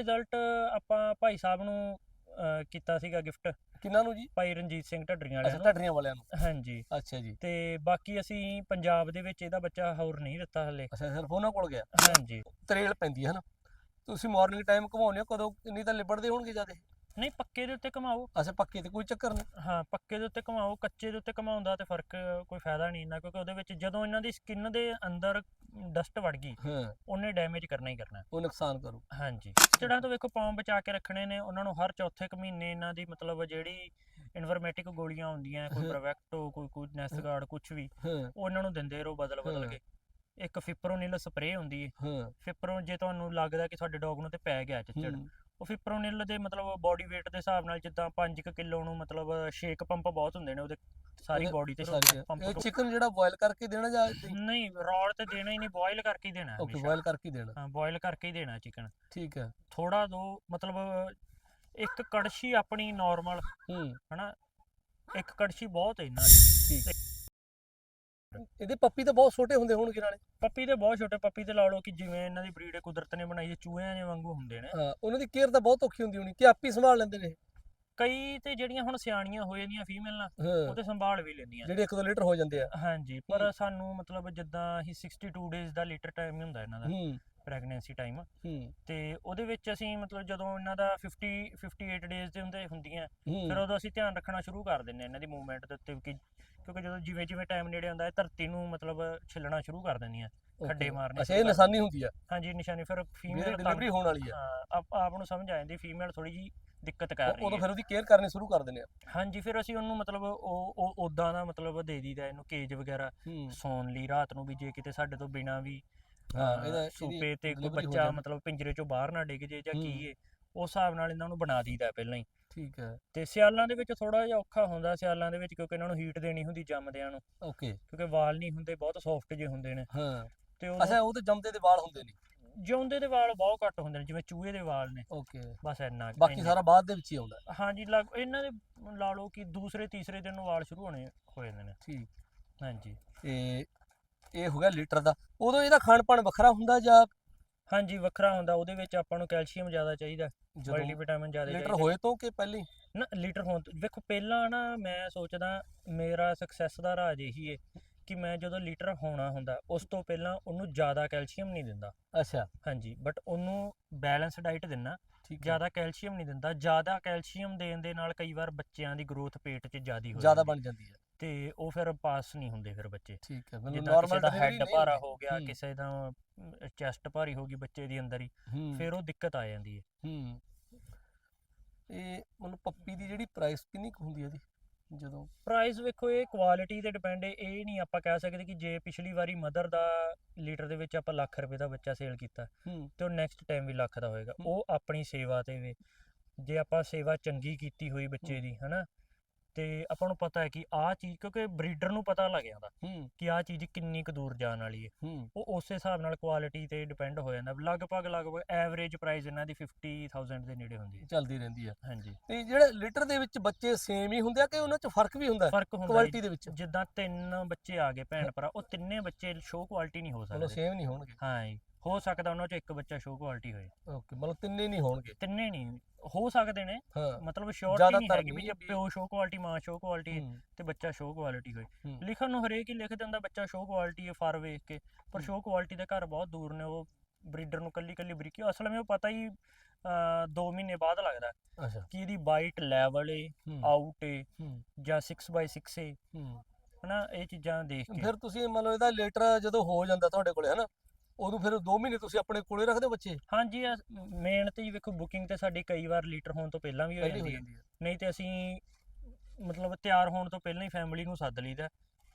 Result ਆਪਾਂ ਭਾਈ ਸਾਹਿਬ ਨੂੰ ਅਹ, ਕੀਤਾ ਸੀਗਾ ਗਿਫਟ ਕਿੰਨਾਂ ਨੂੰ ਜੀ? ਭਾਈ ਰਣਜੀਤ ਸਿੰਘ ਢੱਡਰੀਆਂ ਅੱਛਾ ਵਾਲਿਆਂ ਨੂੰ। ਢੱਡਰੀਆਂ ਵਾਲਿਆਂ ਨੂੰ। ਹਾਂਜੀ। ਅੱਛਾ ਜੀ। ਤੇ ਬਾਕੀ ਅਸੀਂ ਪੰਜਾਬ ਦੇ ਵਿੱਚ ਇਹਦਾ ਬੱਚਾ ਹੋਰ ਨਹੀਂ ਦਿੱਤਾ ਹਲੇ। ਅੱਛਾ ਸਿਰਫ ਉਹਨਾਂ ਕੋਲ ਗਿਆ। ਹਾਂਜੀ। ਤਰੇਲ ਪੈਂਦੀ ਹੈ ਨਾ। ਤੁਸੀਂ ਮਾਰਨਿੰਗ ਟਾਈਮ ਘਮਾਉਂਦੇ ਹੋ ਕਦੋਂ? ਨਹੀਂ ਤਾਂ ਲਿਬੜਦੇ ਹੋਣਗੇ ਜਿਆਦੇ। ਨਹੀਂ ਪੱਕੇ ਦੇ ਉੱਤੇ ਕਮਾਓ। ਅੱਛਾ ਪੱਕੇ ਤੇ ਕੋਈ ਚੱਕਰ ਨਹੀਂ। ਹਾਂ ਪੱਕੇ ਦੇ ਉੱਤੇ ਕਮਾਓ ਕੱਚੇ ਦੇ ਉੱਤੇ ਕਮਾਉਣ ਦਾ ਤੇ ਫ਼ਰਕ ਕੋਈ ਫਾਇਦਾ ਨਹੀਂ ਇੰਨਾ ਕਿਉਂਕਿ ਉਹਦੇ ਵਿੱਚ ਜਦੋਂ ਇਹਨਾਂ ਦੀ ਸਕਿਨ ਦੇ ਅੰਦਰ ਡਸਟ ਵੜ ਗਈ ਉਹਨੇ ਡੈਮੇਜ ਕਰਨਾ ਹੀ ਕਰਨਾ। ਉਹ ਨੁਕਸਾਨ ਕਰੂ। ਹਾਂਜੀ। ਜਿਹੜਾ ਤੋਂ ਵੇਖੋ ਪੌਂ ਬਚਾ ਕੇ ਰੱਖਣੇ ਨੇ ਉਹਨਾਂ ਨੂੰ ਹਰ ਚੌਥੇ ਕੁ ਮਹੀਨੇ ਇਹਨਾਂ ਦੀ ਮਤਲਬ ਜਿਹੜੀ ਇਨਵਰਮੈਟਿਕ ਗੋਲੀਆਂ ਹੁੰਦੀਆਂ ਕੋਈ। ਪ੍ਰੋਵੈਕਟੋ ਕੋਈ ਕੋਈ ਨੈਸਗਾਰਡ ਕੁਝ ਵੀ ਹਾਂ। ਉਹ ਇਹਨਾਂ ਨੂੰ ਦਿੰਦੇ ਰਹੋ ਬਦਲ ਬਦਲ। ਕੇ। ਇੱਕ ਫਿਪਰੋਨਿਲ ਸਪਰੇਅ ਹੁੰਦੀ ਹੈ। ਫਿਪਰੋ ਜੇ ਤੁਹਾਨੂੰ ਲੱਗਦਾ ਕਿ ਤੁਹਾਡੇ ਡੌਗ ਨੂੰ ਤੇ ਪੈ ਗਿਆ ਚੱਚੜ ਉਹ ਫਿਪਰੋਨਿਲ ਦੇ ਮਤਲਬ ਬਾਡੀ weight ਦੇ ਹਿਸਾਬ ਨਾਲ ਜਿੱਦਾਂ 5 ਕਿਲੋ ਨੂੰ ਮਤਲਬ ਸ਼ੇਕ ਪੰਪ ਬਹੁਤ ਹੁੰਦੇ ਨੇ ਉਹਦੇ ਸਾਰੀ ਬਾਡੀ ਤੇ ਪੰਪ ਇਹ ਚਿਕਨ ਜਿਹੜਾ ਬੋਇਲ ਕਰਕੇ ਦੇਣਾ ਜਾਂ ਨਹੀਂ ਰੌਡ ਤੇ ਦੇਣਾ ਹੀ ਨਹੀਂ ਬੋਇਲ ਕਰਕੇ ਹੀ ਦੇਣਾ ਓਕੇ ਬੋਇਲ ਕਰਕੇ ਹੀ ਦੇਣਾ। ਹਾਂ ਬੋਇਲ ਕਰਕੇ ਹੀ ਦੇਣਾ ਚਿਕਨ ਠੀਕ ਹੈ। ਥੋੜਾ ਦੋ ਮਤਲਬ ਇੱਕ ਕੜਛੀ ਆਪਣੀ ਨਾਰਮਲ ਹੂੰ। ਹਨਾ ਇੱਕ ਕੜਛੀ ਬਹੁਤ ਹੈ ਇਹਨਾਂ ਦੀ ਠੀਕ। ਇਹਦੇ ਪੱਪੀ ਤਾਂ ਬਹੁਤ ਛੋਟੇ ਹੁੰਦੇ ਹੋਣਗੇ ਨਾਲੇ। ਪੱਪੀ ਤੇ ਬਹੁਤ ਛੋਟੇ ਪੱਪੀ ਤੇ ਲਾ ਲਓ ਕਿ ਜਿਵੇਂ ਇਹਨਾਂ ਦੀ ਬਰੀਡ ਕੁਦਰਤ ਨੇ ਬਣਾਈ ਹੈ ਚੂਹਿਆਂ ਦੇ ਵਾਂਗੂ ਹੁੰਦੇ ਨੇ। ਹਾਂ ਉਹਨਾਂ ਦੀ ਕੇਅਰ ਤਾਂ ਬਹੁਤ ਔਖੀ ਹੁੰਦੀ ਹੋਣੀ ਕਿ ਆਪੀ ਸੰਭਾਲ ਲੈਂਦੇ ਨੇ? ਕਈ ਤੇ ਜਿਹੜੀਆਂ ਹੁਣ ਸਿਆਣੀਆਂ ਹੋ ਜਾਂਦੀਆਂ ਫੀਮੇਲ ਨਾਲ ਉਹ ਤੇ ਸੰਭਾਲ ਵੀ ਲੈਂਦੀਆਂ। ਜਿਹੜੇ 1-2 ਲੀਟਰ ਹੋ ਜਾਂਦੇ ਆ। ਹਾਂਜੀ ਪਰ ਸਾਨੂੰ ਮਤਲਬ ਜਿੱਦਾਂ ਹੀ 62 ਡੇਜ਼ ਦਾ ਲੀਟਰ ਟਾਈਮ ਹੁੰਦਾ ਇਹਨਾਂ ਦਾ ਪ੍ਰੈਗਨੈਂਸੀ ਟਾਈਮ ਤੇ ਉਹਦੇ ਵਿੱਚ ਅਸੀਂ ਮਤਲਬ ਜਦੋਂ ਇਹਨਾਂ ਦਾ 50 58 ਡੇਜ਼ ਦੇ ਹੁੰਦੇ ਹੁੰਦੀਆਂ ਫਿਰ ਉਦੋਂ ਅਸੀਂ ਧਿਆਨ ਰੱਖਣਾ ਸ਼ੁਰੂ ਕਰ ਹਾਂ ਇਹਨਾਂ ਦੀ ਮੂਵਮੈਂਟ ਦੇ ਉੱਤੇ ਕਿ ਕਿਉਂਕਿ ਜਦੋਂ ਜਿਵੇਂ ਜਿਵੇਂ ਟਾਈਮ ਨੇੜੇ ਆਉਂਦਾ ਹੈ ਧਰਤੀ ਨੂੰ ਮਤਲਬ ਛਿੱਲਣਾ ਸ਼ੁਰੂ ਕਰ ਦਿੰਦੀਆਂ ਖੱਡੇ ਮਾਰਨੇ ਅੱਛਾ ਇਹ ਨਿਸ਼ਾਨੀ ਹੁੰਦੀ ਆ? ਹਾਂਜੀ ਨਿਸ਼ਾਨੀ ਫਿਰ ਫੀਮੇਲ ਡਿਲੀਵਰੀ ਹੋਣ ਵਾਲੀ ਆ? ਆਪ ਆਪ ਨੂੰ ਸਮਝ ਆ ਜਾਂਦੀ ਫੀਮੇਲ ਥੋੜੀ ਜੀ ਦਿੱਕਤ ਕਰ ਰਹੀ ਉਦੋਂ ਹੈ। ਫਿਰ ਉਹਦੀ ਕੇਅਰ ਕਰਨੀ ਸ਼ੁਰੂ ਕਰ ਦਿੰਦੇ ਆ। ਹਾਂਜੀ ਫਿਰ ਅਸੀਂ ਉਹਨੂੰ ਮਤਲਬ ਉਹ ਉਹ ਉਦਾਂ ਦਾ ਮਤਲਬ ਦੇ ਦਈਦਾ ਇਹਨੂੰ ਕੇਜ ਵਗੈਰਾ ਹੂੰ। ਸੌਣ ਲਈ ਰਾਤ ਨੂੰ ਵੀ ਜੇ ਕਿਤੇ ਸਾਡੇ ਤੋਂ ਬਿਨਾ ਵੀ ਹਾਂ ਇਹਦਾ ਸੂਪੇ ਤੇ ਕੋਈ ਹੋ ਬੱਚਾ। ਮਤਲਬ ਪਿੰਜਰੇ ਚੋਂ ਬਾਹਰ ਨਾ ਡਿੱਗ ਜੇ ਜਾਂ ਹੂੰ। ਕੀ ਏ ਉਸ ਹਿਸਾਬ ਨਾਲ ਇਹਨਾਂ ਨੂੰ ਬਣਾ ਦਈਦਾ ਪਹਿਲਾਂ ਹੀ। ਠੀਕ ਹੈ। ਤੇ ਸਿਆਲਾਂ ਦੇ ਵਿੱਚ ਥੋੜਾ ਜਿਹਾ ਔਖਾ ਹੁੰਦਾ ਸਿਆਲਾਂ ਦੇ ਵਿੱਚ ਕਿਉਂਕਿ ਇਹਨਾਂ ਨੂੰ ਹੀਟ ਦੇਣੀ ਹੁੰਦੀ ਜੰਮਦਿਆਂ ਨੂੰ। ਓਕੇ ਕਿਉਂਕਿ ਵਾਲ ਨਹੀਂ ਹੁੰਦੇ ਬਹੁਤ ਸੌਫਟ ਜਿਹੇ ਹੁੰਦੇ ਨੇ। ਹਾਂ। ਤੇ ਉਹ ਅੱਛਾ ਉਹ ਤੇ ਜੰਮਦੇ ਦੇ ਵਾਲ ਹੁੰਦੇ ਨੇ। ਜਿਉਂਦੇ ਦੇ ਵਾਲ ਬਹੁਤ ਘੱਟ ਹੁੰਦੇ ਨੇ ਜਿਵੇਂ ਚੂਹੇ ਦੇ ਵਾਲ ਨੇ। ਓਕੇ ਬਸ ਇੰਨਾ ਬਾਕੀ। ਸਾਰਾ ਬਾਅਦ ਦੇ ਵਿੱਚ ਹੀ ਆਉਂਦਾ। ਹਾਂਜੀ ਲੱਗ ਇਹਨਾਂ ਦੇ ਲਾ ਲਓ ਕਿ ਦੂਸਰੇ ਤੀਸਰੇ ਦਿਨ ਨੂੰ ਵਾਲ ਸ਼ੁਰੂ ਹੋਣੇ ਹੋ ਜਾਂਦੇ ਨੇ। ਠੀਕ। ਹਾਂਜੀ। ਤੇ ਇਹ ਹੋ ਗਿਆ ਲੀਟਰ ਦਾ। ਉਦੋਂ ਇਹਦਾ ਖਾਣ ਪਾਣ ਵੱਖਰਾ ਹੁੰਦਾ ਜਾਂ ਹਾਂਜੀ ਵੱਖਰਾ ਹੁੰਦਾ ਉਹਦੇ ਵਿੱਚ ਆਪਾਂ ਨੂੰ ਕੈਲਸ਼ੀਅਮ ਜ਼ਿਆਦਾ ਚਾਹੀਦਾ ਮਲਟੀਵਿਟਾਮਿਨ ਜ਼ਿਆਦਾ ਲੀਟਰ ਚਾਹੀਦਾ। ਹੋਏ ਤੋਂ ਕਿ ਪਹਿਲੇ? ਨਾ ਲੀਟਰ ਹੋਣ ਤੋਂ ਵੇਖੋ ਪਹਿਲਾਂ ਨਾ ਮੈਂ ਸੋਚਦਾ ਮੇਰਾ ਸਕਸੈਸ ਦਾ ਰਾਜ ਇਹੀ ਹੈ ਕਿ ਮੈਂ ਜਦੋਂ ਲੀਟਰ ਹੋਣਾ ਹੁੰਦਾ ਉਸ ਤੋਂ ਪਹਿਲਾਂ ਉਹਨੂੰ ਜ਼ਿਆਦਾ ਕੈਲਸ਼ੀਅਮ ਨਹੀਂ ਦਿੰਦਾ। ਅੱਛਾ। ਹਾਂਜੀ ਬਟ ਉਹਨੂੰ ਬੈਲੈਂਸ ਡਾਈਟ ਦਿੰਨਾ। ਠੀਕ ਹੈ। ਜ਼ਿਆਦਾ ਕੈਲਸ਼ੀਅਮ ਨਹੀਂ ਦਿੰਦਾ ਜ਼ਿਆਦਾ ਕੈਲਸ਼ੀਅਮ ਦੇਣ ਦੇ ਨਾਲ ਕਈ ਵਾਰ ਬੱਚਿਆਂ ਦੀ ਗਰੋਥ ਪੇਟ 'ਚ ਜ਼ਿਆਦੀ ਹੋ ਜ਼ਿਆਦਾ ਜਾਂਦੀ ਬਣ ਜਾਂਦੀ ਹੈ। ਤੇ ਉਹ ਫਿਰ ਪਾਸ ਨਹੀਂ ਹੁੰਦੇ ਫਿਰ ਬੱਚੇ। ਠੀਕ ਹੈ ਮਤਲਬ ਜਿੱਦਾਂ ਕਿਸੇ ਨਾਰਮਲ ਦਾ ਹੈੱਡ ਭਾਰਾ ਹੋ ਗਿਆ ਹੂੰ। ਕਿਸੇ ਦਾ ਚੈਸਟ ਭਾਰੀ ਹੋ ਗਈ ਬੱਚੇ ਦੀ ਅੰਦਰ ਹੀ ਫਿਰ ਉਹ ਦਿੱਕਤ ਆ ਜਾਂਦੀ ਹੈ। ਹੂੰ। ਇਹ ਮਤਲਬ ਪੱਪੀ ਦੀ ਜਿਹੜੀ ਪ੍ਰਾਈਸ ਕਿੰਨੀ ਕੁ ਹੁੰਦੀ ਹੈ ਇਹਦੀ? ਜਦੋਂ ਪ੍ਰਾਈਸ ਵੇਖੋ ਇਹ ਕੁਆਲਿਟੀ ਤੇ ਡਿਪੈਂਡ ਹੈ। ਇਹ ਨਹੀਂ ਆਪਾਂ ਕਹਿ ਸਕਦੇ ਕਿ ਜੇ ਪਿਛਲੀ ਵਾਰੀ ਮਦਰ ਦਾ ਲੀਟਰ ਦੇ ਵਿੱਚ ਆਪਾਂ ਲੱਖ ਰੁਪਏ ਦਾ ਬੱਚਾ ਸੇਲ ਕੀਤਾ ਹੂੰ। ਤੇ ਉਹ ਨੈਕਸਟ ਟਾਈਮ ਵੀ ਲੱਖ ਦਾ ਹੋਏਗਾ। ਉਹ ਆਪਣੀ ਸੇਵਾ ਤੇ ਵੇ। ਜੇ ਆਪਾਂ ਸੇਵਾ ਚੰਗੀ ਕੀਤੀ ਹੋਈ ਬੱਚੇ। ਦੀ ਹਨਾ? ਤੇ ਆਪਾਂ ਨੂੰ ਪਤਾ ਹੈ ਕਿ ਆਹ ਚੀਜ਼ ਕਿਉਂਕਿ ਬਰੀਡਰ ਨੂੰ ਪਤਾ ਲੱਗ ਜਾਂਦਾ ਹੂੰ। ਕਿ ਆਹ ਚੀਜ਼ ਕਿੰਨੀ ਕੁ ਦੂਰ ਜਾਣ ਵਾਲੀ ਹੈ। ਹੂੰ। ਉਹ ਉਸੇ ਹਿਸਾਬ ਨਾਲ ਕੁਆਲਿਟੀ ਤੇ ਡਿਪੈਂਡ ਹੋ ਜਾਂਦਾ। ਲਗਭਗ ਲਗਭਗ ਐਵਰੇਜ ਪ੍ਰਾਈਸ ਇਹਨਾਂ ਦੀ 50000 ਦੇ ਨੇੜੇ ਹੁੰਦੀ ਹੈ। ਚੱਲਦੀ ਰਹਿੰਦੀ ਆ ਹਾਂਜੀ। ਤੇ ਜਿਹੜੇ ਲੀਟਰ ਦੇ ਵਿੱਚ ਬੱਚੇ ਸੇਮ ਹੀ ਹੁੰਦੇ ਆ ਕਿ ਉਹਨਾਂ 'ਚ ਫ਼ਰਕ ਵੀ ਹੁੰਦਾ ਫ਼ਰਕ ਹੁੰਦਾ ਜੀ। ਕੁਆਲਿਟੀ ਦੇ ਵਿੱਚ। ਜਿੱਦਾਂ ਤਿੰਨ ਬੱਚੇ ਆ ਗਏ ਭੈਣ ਭਰਾ ਉਹ ਤਿੰਨੇ ਬੱਚੇ ਸ਼ੋ ਕੁਆਲਿਟੀ ਨਹੀਂ ਹੋ ਮਤਲਬ ਸਕਦੇ। ਸੇਮ ਨਹੀਂ ਹੋਣਗੇ। ਹਾਂ ਜੀ। ਹੋ ਸਕਦਾ ਉਹਨਾਂ ਚੋਂ ਇੱਕ ਬੱਚਾ ਸ਼ੋ ਕੁਆਲਿਟੀ ਹੋਏ। ਓਕੇ ਮਤਲਬ ਤਿੰਨੇ ਨਹੀਂ ਹੋਣਗੇ। ਤਿੰਨੇ ਨਹੀਂ ਹੋ ਸਕਦੇ ਨੇ ਹਾਂ। ਮਤਲਬ ਸ਼ੋਰਟੀ ਨਹੀਂ ਹੈਗੀ ਵੀ ਜੇ ਪਿਓ ਸ਼ੋ ਕੁਆਲਿਟੀ ਮਾਂ ਸ਼ੋ ਕੁਆਲਿਟੀ ਤੇ ਬੱਚਾ ਸ਼ੋ ਕੁਆਲਿਟੀ ਹੋਏ। ਲਿਖਣ ਨੂੰ ਹਰੇਕ ਹੀ ਲਿਖ ਦਿੰਦਾ ਬੱਚਾ ਸ਼ੋ ਕੁਆਲਿਟੀ ਹੈ ਫਰ ਵੇਖ ਕੇ ਪਰ। ਸ਼ੋ ਕੁਆਲਿਟੀ ਦੇ ਘਰ ਬਹੁਤ ਦੂਰ ਨੇ ਉਹ ਬਰੀਡਰ ਨੂੰ ਕੱਲੀ ਕੱਲੀ ਬਰੀਕੀ ਅਸਲ ਵਿੱਚ ਉਹ ਪਤਾ ਹੀ 2 ਮਹੀਨੇ ਬਾਅਦ ਲੱਗਦਾ ਅੱਛਾ। ਕਿ ਇਹਦੀ ਬਾਈਟ ਲੈਵਲ ਏ ਆਊਟ ਏ ਜਾਂ 6x6 ਏ। ਹਨਾ ਇਹ ਚੀਜ਼ਾਂ ਦੇਖ ਕੇ। ਫਿਰ ਤੁਸੀਂ ਮੰਨ ਲਓ ਇਹਦਾ ਲੀਟਰ ਜਦੋਂ ਹੋ ਜਾਂਦਾ ਤੁਹਾਡੇ ਕੋਲੇ ਹਨਾ? ਉਦੋਂ ਫਿਰ 2 ਮਹੀਨੇ ਤੁਸੀਂ ਆਪਣੇ ਕੋਲੇ ਰੱਖਦੇ ਹੋ ਬੱਚੇ? ਹਾਂਜੀ ਮੇਨ ਤੇ ਜੀ ਵੇਖੋ ਬੁਕਿੰਗ ਤੇ ਸਾਡੀ ਕਈ ਵਾਰ ਲੀਟਰ ਹੋਣ ਤੋਂ ਪਹਿਲਾਂ ਵੀ ਹੋ ਜਾਂਦੀ ਹੈ। ਨਹੀਂ ਤੇ ਅਸੀਂ ਮਤਲਬ ਤਿਆਰ ਹੋਣ ਤੋਂ ਪਹਿਲਾਂ ਹੀ ਫੈਮਿਲੀ ਨੂੰ ਸੱਦ ਲਈਦਾ।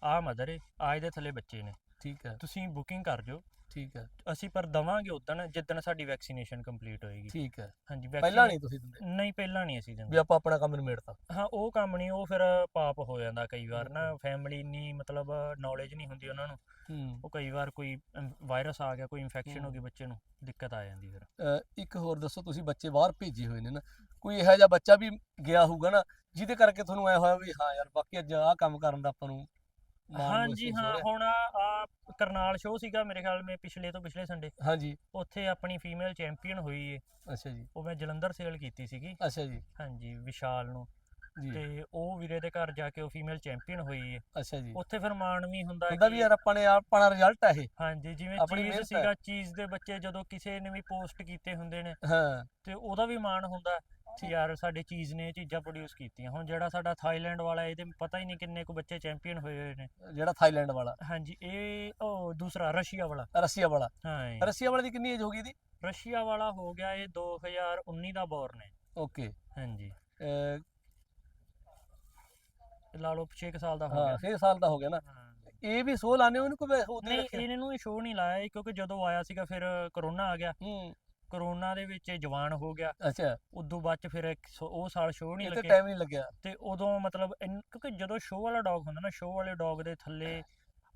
ਆਹ ਮਦਰ ਏ ਆਹ ਇਹਦੇ ਥੱਲੇ ਬੱਚੇ ਨੇ। ਠੀਕ ਹੈ। ਤੁਸੀਂ ਬੁਕਿੰਗ ਕਰ ਜਿਓ। ਠੀਕ ਹੈ। ਅਸੀਂ ਪਰ ਦਵਾਂਗੇ ਉਦੋਂ ਜਿੱਦਣ ਸਾਡੀ ਵੈਕਸੀਨੇਸ਼ਨ ਕੰਪਲੀਟ ਹੋਏਗੀ। ਠੀਕ ਹੈ। ਹਾਂਜੀ ਪਹਿਲਾਂ ਨਹੀਂ ਤੁਸੀਂ ਦਿੰਦੇ। ਨਹੀਂ ਪਹਿਲਾਂ ਨਹੀਂ ਅਸੀਂ ਵੀ ਦਿੰਦੇ ਆਪਾਂ ਆਪਣਾ ਕੰਮ ਨਿਮੇੜਤਾ ਹਾਂ ਉਹ ਕੰਮ ਨਹੀਂ ਉਹ ਫਿਰ ਪਾਪ ਹੋ ਜਾਂਦਾ ਕਈ ਵਾਰ ਨਾ। ਫੈਮਿਲੀ ਇੰਨੀ ਮਤਲਬ ਨੌਲੇਜ ਨਹੀਂ ਹੁੰਦੀ ਉਹਨਾਂ ਨੂੰ। ਉਹ ਕਈ ਵਾਰ ਕੋਈ ਵਾਇਰਸ ਆ ਗਿਆ ਕੋਈ ਇਨਫੈਕਸ਼ਨ ਹੋ। ਗਈ ਬੱਚੇ ਨੂੰ ਦਿੱਕਤ ਆ ਜਾਂਦੀ ਫਿਰ। ਇੱਕ ਹੋਰ ਦੱਸੋ ਤੁਸੀਂ ਬੱਚੇ ਬਾਹਰ ਭੇਜੇ ਹੋਏ ਨੇ ਨਾ। ਕੋਈ ਇਹੋ ਜਿਹਾ ਬੱਚਾ ਵੀ ਗਿਆ ਹੋਊਗਾ ਨਾ ਜਿਹਦੇ ਕਰਕੇ ਤੁਹਾਨੂੰ ਐ ਹੋਇਆ ਵੀ ਹਾਂ ਯਾਰ ਬਾਕੀ ਅੱਜ ਆਹ ਕੰਮ ਕਰਨ ਦਾ ਆਪਾਂ ਨੂੰ ਹਾਂਜੀ ਹੋ ਹਾਂ? ਹੁਣ ਆ ਕਰਨਾਲ ਸ਼ੋਅ ਸੀਗਾ ਮੇਰੇ ਖਿਆਲ ਮੇ ਪਿਛਲੇ ਤੋਂ ਪਿਛਲੇ ਸੰਡੇ ਹਾਂਜੀ। ਉੱਥੇ ਆਪਣੀ ਫੀਮੇਲ ਚੈਂਪੀਅਨ ਹੋਈ ਏ। ਅੱਛਾ ਜੀ। ਉਹ ਮੈਂ ਜਲੰਧਰ ਸੇਲ ਕੀਤੀ ਸੀਗੀ। ਅੱਛਾ ਜੀ। ਹਾਂਜੀ ਵਿਸ਼ਾਲ ਨੂੰ। ਤੇ ਉਹ ਵੀਰੇ ਦੇ ਘਰ ਜਾ ਕੇ ਉਹ ਫੀਮੇਲ ਚੈਂਪੀਅਨ ਹੋਈ ਏ। ਅੱਛਾ ਜੀ। ਉੱਥੇ ਫਿਰ ਮਾਣ ਵੀ ਹੁੰਦਾ ਹੁੰਦਾ ਵੀ ਯਾਰ ਆਪਾਂ ਨੇ ਆਪਣਾ ਰਿਜ਼ਲਟ ਹੈ ਇਹ। ਹਾਂਜੀ ਜਿਵੇਂ ਆਪਣੀ ਚੀਜ਼ ਮਿਹਨਤ ਹੈ। ਸੀਗਾ ਚੀਜ਼ ਦੇ ਬੱਚੇ ਜਦੋਂ ਕਿਸੇ ਨੇ ਵੀ ਪੋਸਟ ਕੀਤੇ ਹੁੰਦੇ ਨੇ ਹਾਂ। ਤੇ ਉਹਦਾ ਵੀ ਮਾਣ ਹੁੰਦਾ। ਕਿ ਯਾਰ ਸਾਡੇ ਚੀਜ਼ ਨੇ ਇਹ ਚੀਜ਼ਾਂ ਪ੍ਰੋਡਿਊਸ ਕੀਤੀਆਂ। ਹੁਣ ਜਿਹੜਾ ਸਾਡਾ ਥਾਈਲੈਂਡ ਵਾਲਾ ਇਹਦੇ ਪਤਾ ਹੀ ਨਹੀਂ ਕਿੰਨੇ ਕੁ ਬੱਚੇ ਚੈਂਪੀਅਨ ਹੋਏ ਹੋਏ ਨੇ। ਜਿਹੜਾ ਥਾਈਲੈਂਡ ਵਾਲਾ। ਹਾਂਜੀ ਇਹ ਉਹ ਦੂਸਰਾ ਰਸ਼ੀਆ ਵਾਲਾ। ਰਸੀਆ ਵਾਲਾ। ਹਾਂ। ਰਸੀਆ ਵਾਲੇ ਦੀ ਕਿੰਨੀ ਏਜ ਹੋ ਗਈ ਇਹਦੀ? ਰਸ਼ੀਆ ਵਾਲਾ ਹੋ ਗਿਆ ਇਹ 2019 ਦਾ ਬੋਰਨ ਹੈ। ਓਕੇ ਹਾਂਜੀ। ਇਹ ਲਾ ਲਓ 6 ਸਾਲ ਦਾ ਹੋ ਹਾਂ ਗਿਆ। 6 ਸਾਲ ਦਾ ਹੋ ਗਿਆ ਨਾ। ਹਾਂ। ਇਹ ਵੀ ਸੋ ਲਾਣੇ ਉਹਨੂੰ ਕੋਈ ਉਹਦੇ ਨਹੀਂ ਇਹਨਾਂ ਨੂੰ ਸ਼ੋਅ ਨਹੀਂ ਲਾਇਆ ਇਹ ਕਿਉਂਕਿ ਜਦੋਂ ਆਇਆ ਸੀਗਾ ਫਿਰ ਕਰੋਨਾ ਆ ਗਿਆ। ਹੂੰ। ਕਰੋਨਾ ਦੇ ਵਿੱਚ ਇਹ ਜਵਾਨ ਹੋ ਗਿਆ। ਅੱਛਾ। ਉਦੋਂ ਬਾਅਦ ਚ ਫਿਰ ਇੱਕ ਸੌ- ਉਹ ਸਾਲ ਸ਼ੋਅ ਨਹੀਂ ਇਹ ਤੇ ਟਾਈਮ ਨਹੀਂ ਲੱਗਿਆ। ਤੇ ਉਦੋਂ ਮਤਲਬ ਇੰਨ- ਕਿਉਂਕਿ ਜਦੋਂ ਸ਼ੋਅ ਵਾਲਾ ਡੌਗ ਹੁੰਦਾ ਨਾ ਸ਼ੋਅ ਵਾਲੇ ਡੌਗ ਦੇ ਥੱਲੇ